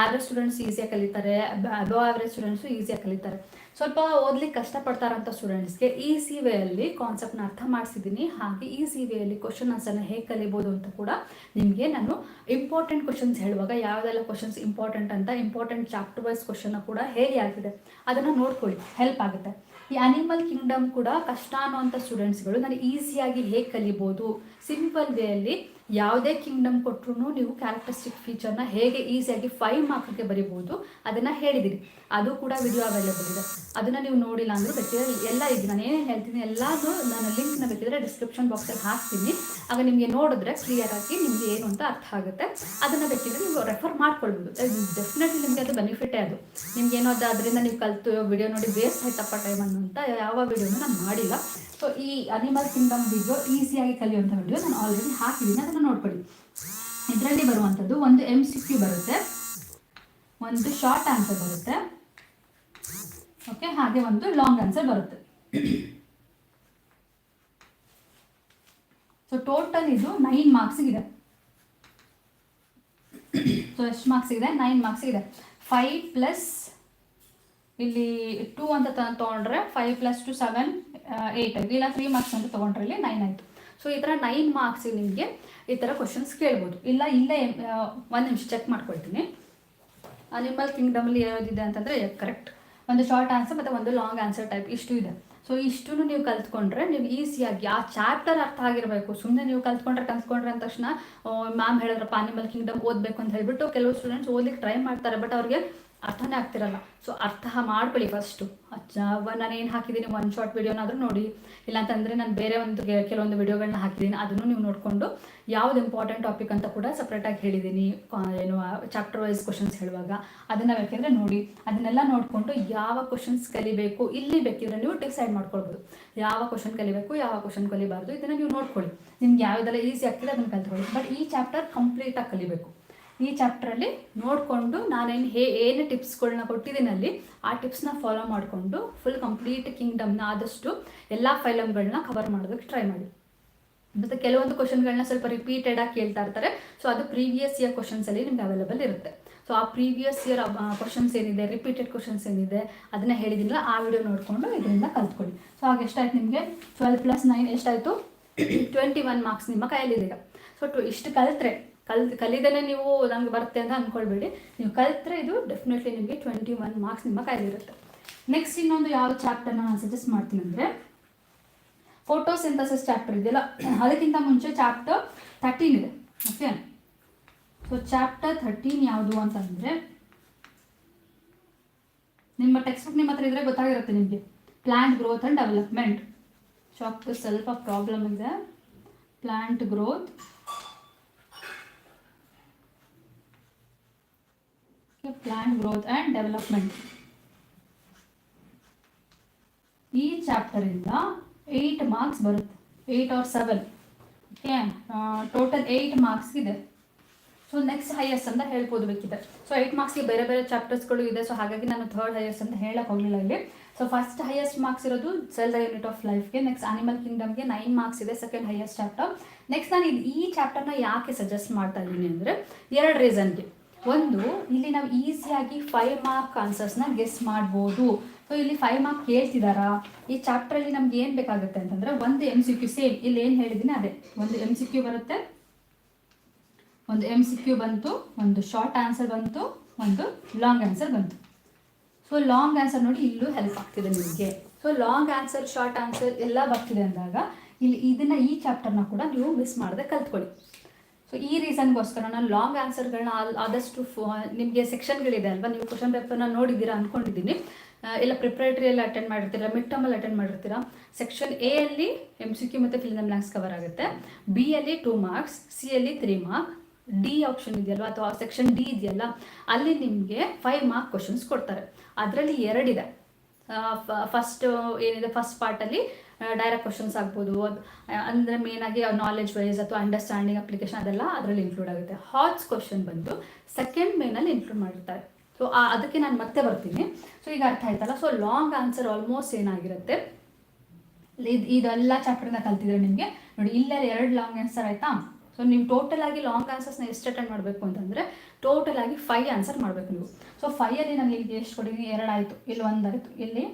ಆವ್ರೇಜ್ ಸ್ಟೂಡೆಂಟ್ಸ್ ಈಸಿಯಾಗಿ ಕಲಿತಾರೆ ಅಬೋ ಆವ್ರೇಜ್ ಸ್ಟೂಡೆಂಟ್ಸು ಈಸಿಯಾಗಿ ಕಲಿತಾರೆ. ಸ್ವಲ್ಪ ಓದ್ಲಿಕ್ಕೆ ಕಷ್ಟಪಡ್ತಾರಂಥ ಸ್ಟೂಡೆಂಟ್ಸ್ಗೆ ಈಸಿ ವೇಯಲ್ಲಿ ಕಾನ್ಸೆಪ್ಟ್ನ ಅರ್ಥ ಮಾಡಿಸಿದ್ದೀನಿ ಹಾಗೆ ಈಸಿ ವೇಯಲ್ಲಿ ಕ್ವಶನ್ ಆನ್ಸರ್ನ ಹೇಗೆ ಕಲಿಬೋದು ಅಂತ ಕೂಡ ನಿಮಗೆ ನಾನು ಇಂಪಾರ್ಟೆಂಟ್ ಕ್ವಶನ್ಸ್ ಹೇಳುವಾಗ ಯಾವುದೆಲ್ಲ ಕ್ವಶನ್ಸ್ ಇಂಪಾರ್ಟೆಂಟ್ ಅಂತ ಇಂಪಾರ್ಟೆಂಟ್ ಚಾಪ್ಟರ್ ವೈಸ್ ಕ್ವಶನ್ನ ಕೂಡ ಹೇಳಿ ಆಗಿದೆ ಅದನ್ನು ನೋಡ್ಕೊಳ್ಳಿ. ಹೆಲ್ಪ್ ಆಗುತ್ತೆ. ಈ ಅನಿಮಲ್ ಕಿಂಗ್ಡಮ್ ಕೂಡ ಕಷ್ಟ ಅನ್ನುವಂಥ ಸ್ಟೂಡೆಂಟ್ಸ್ಗಳು ನಾನು ಈಸಿಯಾಗಿ ಹೇಗೆ ಕಲಿಬೋದು? ಸಿಂಪಲ್ ವೇಯಲ್ಲಿ ಯಾವುದೇ ಕಿಂಗ್ಡಮ್ ಕೊಟ್ಟರು ನೀವು ಕ್ಯಾರೆಕ್ಟರಿಸ್ಟಿಕ್ ಫೀಚರ್ನ ಹೇಗೆ ಈಸಿಯಾಗಿ ಫೈವ್ ಮಾರ್ಕ್ಗೆ ಬರಿಬೋದು ಅದನ್ನು ಹೇಳಿದಿರಿ. ಅದು ಕೂಡ ವಿಡಿಯೋ ಅವೈಲೇಬಲ್ ಇದೆ. ಅದನ್ನು ನೀವು ನೋಡಿಲ್ಲ ಅಂದರೆ ಬೇಕಿದ್ರೆ ಎಲ್ಲ ಇದೆ ನಾನು ಏನೇನು ಹೇಳ್ತೀನಿ ಎಲ್ಲಾದು ನಾನು ಲಿಂಕ್ನ ಬೇಕಿದ್ರೆ ಡಿಸ್ಕ್ರಿಪ್ಷನ್ ಬಾಕ್ಸಲ್ಲಿ ಹಾಕ್ತೀನಿ. ಆಗ ನಿಮಗೆ ನೋಡಿದ್ರೆ ಕ್ಲಿಯರ್ ಆಗಿ ನಿಮಗೆ ಏನು ಅಂತ ಅರ್ಥ ಆಗುತ್ತೆ. ಅದನ್ನು ಬೇಕಿದ್ರೆ ನೀವು ರೆಫರ್ ಮಾಡ್ಕೊಳ್ಬೋದು. ಡೆಫಿನೆಟ್ಲಿ ನಿಮಗೆ ಅದು ಬೆನಿಫಿಟೇ ಅದು. ನಿಮ್ಗೆ ಏನೋ ಅದು ಅದರಿಂದ ನೀವು ಕಲಿತು ವಿಡಿಯೋ ನೋಡಿ ವೇಸ್ಟ್ ಆಯ್ತಪ್ಪ ಟೈಮ್ ಅಂತ ಯಾವ ವಿಡಿಯೋನು ನಾನು ಮಾಡಿಲ್ಲ. ಸೊ ಈ ಅನಿಮಲ್ ಕಿಂಗ್ಡಮ್ ವಿಡಿಯೋ ಈಸಿಯಾಗಿ ಕಲಿಯುವಂಥ ವಿಡಿಯೋ ನಾನು ಆಲ್ರೆಡಿ ಹಾಕಿದ್ದೀನಿ ಅದನ್ನು ನೋಡ್ಕೊಳ್ಳಿ. ಇದರಲ್ಲಿ ಬರುವಂಥದ್ದು ಒಂದು ಎಂ ಸಿ ಕ್ಯೂ ಬರುತ್ತೆ. ಒಂದು ಶಾರ್ಟ್ ಆನ್ಸರ್ ಬರುತ್ತೆ. ಓಕೆ ಹಾಗೆ ಒಂದು ಲಾಂಗ್ ಆನ್ಸರ್ ಬರುತ್ತೆ. ಸೊ ಟೋಟಲ್ ಇದು ನೈನ್ ಇದೆ. ಸೊ ಎಷ್ಟು ಮಾರ್ಕ್ಸ್ ಇದೆ? ನೈನ್ ಮಾರ್ಕ್ಸ್ ಇದೆ. ಫೈವ್ ಪ್ಲಸ್ ಇಲ್ಲಿ ಟೂ ಅಂತ ತೊಗೊಂಡ್ರೆ five plus two seven eight ಆಯ್ತು. ಇಲ್ಲ ತ್ರೀ ಮಾರ್ಕ್ಸ್ ಅಂತ ತೊಗೊಂಡ್ರೆ ಇಲ್ಲಿ ನೈನ್ ಆಯಿತು. ಸೊ ಈ ಥರ ನೈನ್ ಮಾರ್ಕ್ಸ್ ನಿಮಗೆ ಈ ಥರ ಕ್ವಶನ್ಸ್ ಕೇಳ್ಬೋದು. ಇಲ್ಲ, ಇಲ್ಲೇ ಒಂದು ನಿಮಿಷ ಚೆಕ್ ಮಾಡ್ಕೊಳ್ತೀನಿ. ಅನಿಮಲ್ ಕಿಂಗ್ಡಮಲ್ಲಿ ಯಾವುದಿದೆ ಅಂತಂದರೆ ಕರೆಕ್ಟ್ ಒಂದು ಶಾರ್ಟ್ ಆನ್ಸರ್ ಮತ್ತು ಒಂದು ಲಾಂಗ್ ಆನ್ಸರ್ ಟೈಪ್ ಇಷ್ಟು ಇದೆ. ಸೊ ಇಷ್ಟು ನೀವು ಕಲ್ತ್ಕೊಂಡ್ರೆ, ನೀವು ಈಸಿಯಾಗಿ ಆ ಚಾಪ್ಟರ್ ಅರ್ಥ ಆಗಿರಬೇಕು. ಸುಮ್ಮನೆ ನೀವು ಕಲ್ತ್ಕೊಂಡ್ರೆ ಕಲ್ತ್ಕೊಂಡ್ರೆ ಅಂದ ತಕ್ಷಣ ಮ್ಯಾಮ್ ಹೇಳಿದ್ರಪ್ಪ ಅನಿಮಲ್ ಕಿಂಗ್ಡಮ್ ಓದಬೇಕು ಅಂತ ಹೇಳ್ಬಿಟ್ಟು ಕೆಲವು ಸ್ಟೂಡೆಂಟ್ಸ್ ಓದಲಿಕ್ಕೆ ಟ್ರೈ ಮಾಡ್ತಾರೆ. ಬಟ್ ಅವ್ರಿಗೆ ಅರ್ಥನೇ ಆಗ್ತಿರಲ್ಲ. ಸೊ ಅರ್ಥ ಮಾಡ್ಕೊಳ್ಳಿ ಫಸ್ಟು ನಾನು ಏನು ಹಾಕಿದ್ದೀನಿ ಒನ್ ಶಾರ್ಟ್ ವೀಡಿಯೋನಾದರೂ ನೋಡಿ. ಇಲ್ಲಾಂತಂದರೆ ನಾನು ಬೇರೆ ಒಂದು ಕೆಲವೊಂದು ವಿಡಿಯೋಗಳನ್ನ ಹಾಕಿದ್ದೀನಿ. ಅದನ್ನು ನೀವು ನೋಡಿಕೊಂಡು ಯಾವ್ದು ಇಂಪಾರ್ಟೆಂಟ್ ಟಾಪಿಕ್ ಅಂತ ಕೂಡ ಸಪ್ರೇಟಾಗಿ ಹೇಳಿದ್ದೀನಿ. ಏನು ಚಾಪ್ಟರ್ ವೈಸ್ ಕ್ವಶನ್ಸ್ ಹೇಳುವಾಗ. ಅದನ್ನು ಬೇಕಿದ್ರೆ ನೋಡಿ. ಅದನ್ನೆಲ್ಲ ನೋಡಿಕೊಂಡು ಯಾವ ಕ್ವಶನ್ಸ್ ಕಲಿಬೇಕು, ಇಲ್ಲಿ ಬೇಕಿದ್ರೆ ನೀವು ಡಿಸೈಡ್ ಮಾಡ್ಕೊಳ್ಬೋದು. ಯಾವ ಕ್ವಶನ್ ಕಲಿಬೇಕು, ಯಾವ ಕ್ವಶನ್ ಕಲಿಬಾರ್ದು, ಇದನ್ನು ನೀವು ನೋಡ್ಕೊಳ್ಳಿ. ನಿಮ್ಗೆ ಯಾವುದೆಲ್ಲ ಈಸಿ ಆಗ್ತಿದೆ ಅದನ್ನು ಕಲ್ತ್ಕೊಳ್ಳಿ. ಬಟ್ ಈ ಚಾಪ್ಟರ್ ಕಂಪ್ಲೀಟಾಗಿ ಕಲಿಬೇಕು. ಈ ಚಾಪ್ಟ್ರಲ್ಲಿ ನೋಡಿಕೊಂಡು ನಾನೇನು ಹೇ, ಏನು ಟಿಪ್ಸ್ಗಳನ್ನ ಕೊಟ್ಟಿದ್ದೀನಿ ಅಲ್ಲಿ, ಆ ಟಿಪ್ಸ್ನ ಫಾಲೋ ಮಾಡಿಕೊಂಡು ಫುಲ್ ಕಂಪ್ಲೀಟ್ ಕಿಂಗ್ಡಮ್ನ ಆದಷ್ಟು ಎಲ್ಲ ಫೈಲಮ್ಗಳನ್ನ ಕವರ್ ಮಾಡೋದಕ್ಕೆ ಟ್ರೈ ಮಾಡಿ. ಮತ್ತು ಕೆಲವೊಂದು ಕ್ವಶನ್ಗಳನ್ನ ಸ್ವಲ್ಪ ರಿಪೀಟೆಡ್ ಆಗಿ ಕೇಳ್ತಾ ಇರ್ತಾರೆ. ಸೊ ಅದು ಪ್ರೀವಿಯಸ್ ಇಯರ್ ಕ್ವಶನ್ಸಲ್ಲಿ ನಿಮ್ಗೆ ಅವೈಲೇಬಲ್ ಇರುತ್ತೆ. ಸೊ ಆ ಪ್ರೀವಿಯಸ್ ಇಯರ್ ಕ್ವಶನ್ಸ್ ಏನಿದೆ ರಿಪೀಟೆಡ್ ಕ್ವಶನ್ಸ್ ಏನಿದೆ, ಅದನ್ನ ಹೇಳಿದಿಲ್ಲ ಆ ವಿಡಿಯೋ ನೋಡಿಕೊಂಡು ಇದರಿಂದ ಕಲ್ತ್ಕೊಳ್ಳಿ. ಸೊ ಆಗ ಎಷ್ಟಾಯ್ತು ನಿಮಗೆ? ಟ್ವೆಲ್ ಪ್ಲಸ್ ನೈನ್ ಎಷ್ಟಾಯಿತು? ಟ್ವೆಂಟಿ ಒನ್ ಮಾರ್ಕ್ಸ್ ನಿಮ್ಮ ಕೈಯಲ್ಲಿದೆ ಸೊ ಟು ಇಷ್ಟು ಕಲಿತ್ರೆ ಕಲ್ ನೀವು ನಂಗೆ ಬರುತ್ತೆ ಅಂತ ಅಂದ್ಕೊಳ್ಬೇಡಿ ನೀವು ಕಲಿತ್ರೆ ಇದು ಡೆಫಿನೆಟ್ಲಿ ನಿಮಗೆ ಟ್ವೆಂಟಿ ಒನ್ ಮಾರ್ಕ್ಸ್ ನಿಮ್ಮ ಕೈಲಿರುತ್ತೆ ನೆಕ್ಸ್ಟ್ ಇನ್ನೊಂದು ಯಾವ ಚಾಪ್ಟರ್ನ ನಾನು ಸಜೆಸ್ಟ್ ಮಾಡ್ತೀನಿ ಅಂದರೆ ಫೋಟೋಸಿಂಥಸಿಸ್ ಚಾಪ್ಟರ್ ಇದೆಯಲ್ಲ? *clears throat* ಅದಕ್ಕಿಂತ ಮುಂಚೆ ಚಾಪ್ಟರ್ ಥರ್ಟೀನ್ ಇದೆ. ಓಕೆ ಸೊ ಚಾಪ್ಟರ್ ಥರ್ಟೀನ್ ಯಾವುದು ಅಂತಂದರೆ, ನಿಮ್ಮ ಟೆಕ್ಸ್ಟ್ ಬುಕ್ ನಿಮ್ಮ ಹತ್ರ ಇದ್ರೆ ಗೊತ್ತಾಗಿರುತ್ತೆ ನಿಮಗೆ. ಪ್ಲಾಂಟ್ ಗ್ರೋತ್ ಆ್ಯಂಡ್ ಡೆವಲಪ್ಮೆಂಟ್ ಶಾಪ್ ಸ್ವಲ್ಪ ಪ್ರಾಬ್ಲಮ್ ಇದೆ. Plant growth growth and development ಈ ಚಾಪ್ಟರಿಂದ ಏಯ್ಟ್ ಮಾರ್ಕ್ಸ್ ಬರುತ್ತೆ. Eight or seven okay total eight marks ಇದೆ. ಸೊ ನೆಕ್ಸ್ಟ್ ಹೈಯೆಸ್ಟ್ ಅಂತ ಹೇಳ್ಬೋದು ಬೇಕಿದೆ. ಸೊ ಏಯ್ಟ್ ಮಾರ್ಕ್ಸ್ಗೆ ಬೇರೆ ಬೇರೆ ಚಾಪ್ಟರ್ಸ್ಗಳು ಇದೆ. ಸೊ ಹಾಗಾಗಿ ನಾನು ಥರ್ಡ್ ಹೈಯೆಸ್ಟ್ ಅಂತ ಹೇಳಕ್ಕೆ ಹೋಗಲಿಲ್ಲ ಇಲ್ಲಿ. ಸೊ ಫಸ್ಟ್ ಹೈಯೆಸ್ಟ್ ಮಾರ್ಕ್ಸ್ ಇರೋದು ಸೆಲ್ ದ ಯೂನಿಟ್ ಆಫ್ ಲೈಫ್ಗೆ ನೆಕ್ಸ್ಟ್ ಅನಿಮಲ್ ಕಿಂಗ್ಡಮ್ಗೆ ನೈನ್ ಮಾರ್ಕ್ಸ್ ಇದೆ ಸೆಕೆಂಡ್ ಹೈಯೆಸ್ಟ್ ಚಾಪ್ಟರ್ ನೆಕ್ಸ್ಟ್ ನಾನು ಈ ಚಾಪ್ಟರ್ನ ಯಾಕೆ ಸಜೆಸ್ಟ್ ಮಾಡ್ತಾ ಇದ್ದೀನಿ ಅಂದರೆ, ಎರಡು ರೀಸನ್ಗೆ ಒಂದು, ಇಲ್ಲಿ ನಾವು ಈಸಿಯಾಗಿ ಫೈವ್ ಮಾರ್ಕ್ ಆನ್ಸರ್ಸ್ನ ಗೆಸ್ ಮಾಡ್ಬೋದು. ಸೊ ಇಲ್ಲಿ ಫೈವ್ ಮಾರ್ಕ್ ಕೇಳ್ತಿದಾರಾ ಈ ಚಾಪ್ಟ್ರಲ್ಲಿ ನಮ್ಗೆ ಏನು ಬೇಕಾಗುತ್ತೆ ಅಂತಂದ್ರೆ ಒಂದು ಎಂ ಸಿ ಕ್ಯೂ ಸೇಮ್ ಇಲ್ಲಿ ಏನು ಹೇಳಿದೀನಿ ಅದೇ. ಒಂದು ಎಂ ಸಿ ಕ್ಯೂ ಬರುತ್ತೆ, ಒಂದು ಎಂ ಸಿ ಕ್ಯೂ ಬಂತು, ಒಂದು ಶಾರ್ಟ್ ಆನ್ಸರ್ ಬಂತು, ಒಂದು ಲಾಂಗ್ ಆನ್ಸರ್ ಬಂತು. ಸೊ ಲಾಂಗ್ ಆನ್ಸರ್ ನೋಡಿ ಇಲ್ಲೂ ಹೆಲ್ಪ್ ಆಗ್ತಿದೆ ನಿಮಗೆ. So long answer short answer ಎಲ್ಲ ಬರ್ತಿದೆ ಅಂದಾಗ, ಇಲ್ಲಿ ಇದನ್ನ ಈ ಚಾಪ್ಟರ್ನ ಕೂಡ ನೀವು ಮಿಸ್ ಮಾಡದೆ ಕಲ್ತ್ಕೊಳ್ಳಿ. ಸೊ ಈ ರೀಸನ್ಗೋಸ್ಕರ ನಾನು ಲಾಂಗ್ ಆನ್ಸರ್ಗಳನ್ನ ಆದಷ್ಟು ನಿಮಗೆ ಸೆಕ್ಷನ್ಗಳಿದೆ ಅಲ್ವಾ? ನೀವು ಕ್ವಶನ್ ಪೇಪರ್ನ ನೋಡಿದ್ದೀರಾ ಅಂದ್ಕೊಂಡಿದ್ದೀನಿ ಎಲ್ಲ ಪ್ರಿಪ್ರೇಟರಿಯಲ್ಲಿ ಅಟೆಂಡ್ ಮಾಡಿರ್ತೀರಾ? ಮಿಡ್ ಟರ್ಮಲ್ಲಿ ಅಟೆಂಡ್ ಮಾಡಿರ್ತೀರಾ? ಸೆಕ್ಷನ್ ಎ ಅಲ್ಲಿ ಎಂ ಸಿ ಕ್ಯೂ ಮತ್ತು ಫಿಲ್ಮ್ ಬ್ಲಾಂಕ್ಸ್ ಕವರ್ ಆಗುತ್ತೆ. ಬಿ ಅಲ್ಲಿ ಟೂ ಮಾರ್ಕ್ಸ್ ಸಿ ಅಲ್ಲಿ ತ್ರೀ ಮಾರ್ಕ್ ಡಿ ಆಪ್ಷನ್ ಇದೆಯಲ್ವಾ? ಅಥವಾ ಸೆಕ್ಷನ್ ಡಿ ಇದೆಯಲ್ಲ? ಅಲ್ಲಿ ನಿಮಗೆ ಫೈವ್ ಮಾರ್ಕ್ ಕ್ವಶನ್ಸ್ ಕೊಡ್ತಾರೆ. ಅದರಲ್ಲಿ ಎರಡಿದೆ. ಫಸ್ಟ್ ಏನಿದೆ? ಫಸ್ಟ್ ಪಾರ್ಟಲ್ಲಿ ಡೈರೆಕ್ಟ್ ಕ್ವಶನ್ಸ್ ಆಗ್ಬೋದು. ಅದು ಅಂದರೆ ಮೇನಾಗಿ ನಾಲೆಜ್ ವೈಸ್ ಅಥವಾ ಅಂಡರ್ಸ್ಟ್ಯಾಂಡಿಂಗ್ ಅಪ್ಲಿಕೇಶನ್ ಅದೆಲ್ಲ ಅದರಲ್ಲಿ ಇನ್ಕ್ಲೂಡ್ ಆಗುತ್ತೆ. ಹಾಟ್ಸ್ ಕ್ವಶನ್ ಬಂದು ಸೆಕೆಂಡ್ ಮೇನಲ್ಲಿ ಇನ್ಕ್ಲೂಡ್ ಮಾಡಿರ್ತಾರೆ. ಸೊ ಅದಕ್ಕೆ ನಾನು ಮತ್ತೆ ಬರ್ತೀನಿ. ಸೊ ಈಗ ಅರ್ಥ ಆಯ್ತಲ್ಲ? ಸೊ ಲಾಂಗ್ ಆನ್ಸರ್ ಆಲ್ಮೋಸ್ಟ್ ಏನಾಗಿರುತ್ತೆ? ಇದು, ಇದೆಲ್ಲ ಚಾಪ್ಟರ್ನ ಕಲ್ತಿದ್ರೆ ನಿಮಗೆ, ನೋಡಿ, ಇಲ್ಲೆಲ್ಲ ಎರಡು ಲಾಂಗ್ ಆನ್ಸರ್ ಆಯ್ತಾ? ಸೊ ನೀವು ಟೋಟಲ್ ಆಗಿ ಲಾಂಗ್ ಆನ್ಸರ್ಸ್ನ ಎಷ್ಟು ಅಟೆಂಡ್ ಮಾಡಬೇಕು ಅಂತಂದರೆ ಟೋಟಲ್ ಆಗಿ ಫೈವ್ ಆನ್ಸರ್ ಮಾಡಬೇಕು ನೀವು. ಸೊ ಫೈಯಲ್ಲಿ ನಾನು ಇಲ್ಲಿ ಎಷ್ಟು ಕೊಟ್ಟಿದ್ದೀನಿ? ಎರಡು ಆಯಿತು. ಇಲ್ಲಿ ಒಂದಾಯಿತು ಇಲ್ಲಿ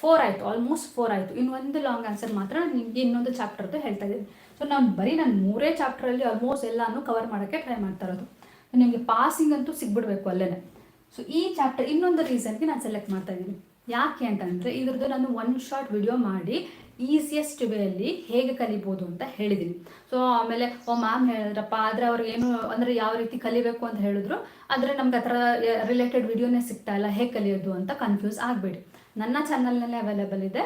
ಫೋರ್ ಆಯಿತು ಆಲ್ಮೋಸ್ಟ್ ಫೋರ್ ಆಯಿತು. ಇನ್ನು ಒಂದು ಲಾಂಗ್ ಆನ್ಸರ್ ಮಾತ್ರ ನಿಮಗೆ ಇನ್ನೊಂದು ಚಾಪ್ಟರ್ದು ಹೇಳ್ತಾ ಇದ್ದೀನಿ. ಸೊ ನಾನು ಬರೀ ನಾನು ಮೂರೇ ಚಾಪ್ಟ್ರಲ್ಲಿ ಆಲ್ಮೋಸ್ಟ್ ಎಲ್ಲಾನು ಕವರ್ ಮಾಡೋಕ್ಕೆ ಟ್ರೈ ಮಾಡ್ತಾ ಇರೋದು. ನಿಮಗೆ ಪಾಸಿಂಗ್ ಅಂತೂ ಸಿಗ್ಬಿಡ್ಬೇಕು ಅಲ್ಲೇ ಸೊ ಈ ಚಾಪ್ಟರ್ ಇನ್ನೊಂದು ರೀಸನ್ಗೆ ನಾನು ಸೆಲೆಕ್ಟ್ ಮಾಡ್ತಾ ಇದ್ದೀನಿ. ಯಾಕೆ ಅಂತಂದರೆ ಇದ್ರದ್ದು ನಾನು ಒನ್ ಶಾರ್ಟ್ ವಿಡಿಯೋ ಮಾಡಿ ಈಸಿಯೆಸ್ಟ್ ವೇಯಲ್ಲಿ ಹೇಗೆ ಕಲಿಬೋದು ಅಂತ ಹೇಳಿದ್ದೀನಿ. ಸೊ ಆಮೇಲೆ, ಓ ಮ್ಯಾಮ್ ಹೇಳಿದ್ರಪ್ಪ, ಆದರೆ ಅವ್ರಿಗೆ ಏನು, ಅಂದರೆ ಯಾವ ರೀತಿ ಕಲಿಬೇಕು ಅಂತ ಹೇಳಿದ್ರು. ಆದರೆ ನಮ್ಗೆ ಆ ಥರ ರಿಲೇಟೆಡ್ ವಿಡಿಯೋನೇ ಸಿಗ್ತಾ ಇಲ್ಲ, ಹೇಗೆ ಕಲಿಯೋದು ಅಂತ ಕನ್ಫ್ಯೂಸ್ ಆಗಬೇಡಿ. ನನ್ನ ಚಾನಲ್ನಲ್ಲೇ ಅವೈಲೇಬಲ್ ಇದೆ.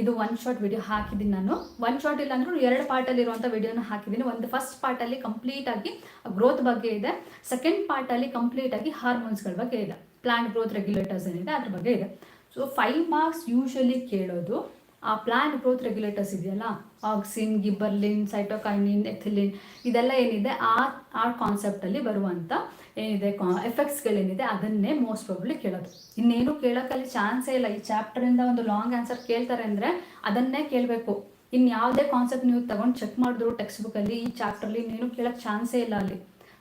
ಇದು ಒನ್ ಶಾರ್ಟ್ ವಿಡಿಯೋ ಹಾಕಿದ್ದೀನಿ ನಾನು. ಒನ್ ಶಾರ್ಟ್ ಇಲ್ಲ ಅಂದ್ರೂ ಎರಡು ಪಾರ್ಟಲ್ಲಿ ಇರುವಂಥ ವಿಡಿಯೋನ ಹಾಕಿದ್ದೀನಿ. ಒಂದು ಫಸ್ಟ್ ಪಾರ್ಟಲ್ಲಿ ಕಂಪ್ಲೀಟಾಗಿ ಗ್ರೋತ್ ಬಗ್ಗೆ ಇದೆ. ಸೆಕೆಂಡ್ ಪಾರ್ಟಲ್ಲಿ ಕಂಪ್ಲೀಟಾಗಿ ಹಾರ್ಮೋನ್ಸ್ಗಳ ಬಗ್ಗೆ ಇದೆ. ಪ್ಲಾಂಟ್ ಗ್ರೋತ್ ರೆಗ್ಯುಲೇಟರ್ಸ್ ಏನಿದೆ ಅದ್ರ ಬಗ್ಗೆ ಇದೆ. ಸೊ ಫೈವ್ ಮಾರ್ಕ್ಸ್ ಯೂಶಲಿ ಕೇಳೋದು. ಆ ಪ್ಲಾಂಟ್ ಗ್ರೋತ್ ರೆಗ್ಯುಲೇಟರ್ಸ್ ಇದೆಯಲ್ಲ? ಆಕ್ಸಿನ್ ಗಿಬ್ಬರ್ಲಿನ್ ಸೈಟೋಕೈನಿನ್ ಎಥಿಲಿನ್ ಇದೆಲ್ಲ ಏನಿದೆ ಆ ಆ ಕಾನ್ಸೆಪ್ಟಲ್ಲಿ ಬರುವಂಥ ಏನಿದೆ, ಕಾ ಎಫೆಕ್ಟ್ಸ್ಗಳೇನಿದೆ ಅದನ್ನೇ ಮೋಸ್ಟ್ ಪ್ರಾಬ್ಲಿ ಕೇಳೋದು. ಇನ್ನೇನು ಕೇಳೋಕ್ಕಲ್ಲಿ ಚಾನ್ಸೇ ಇಲ್ಲ. ಈ ಚಾಪ್ಟರಿಂದ ಒಂದು ಲಾಂಗ್ ಆನ್ಸರ್ ಕೇಳ್ತಾರೆ ಅಂದರೆ ಅದನ್ನೇ ಕೇಳಬೇಕು. ಇನ್ನು ಯಾವುದೇ ಕಾನ್ಸೆಪ್ಟ್ ನೀವು ತಗೊಂಡು ಚೆಕ್ ಮಾಡಿದ್ರು ಟೆಕ್ಸ್ಟ್ ಬುಕ್ಕಲ್ಲಿ ಈ ಚಾಪ್ಟರ್ಲಿ ಇನ್ನೇನು ಕೇಳೋಕ್ಕೆ ಚಾನ್ಸೇ ಇಲ್ಲ ಅಲ್ಲಿ.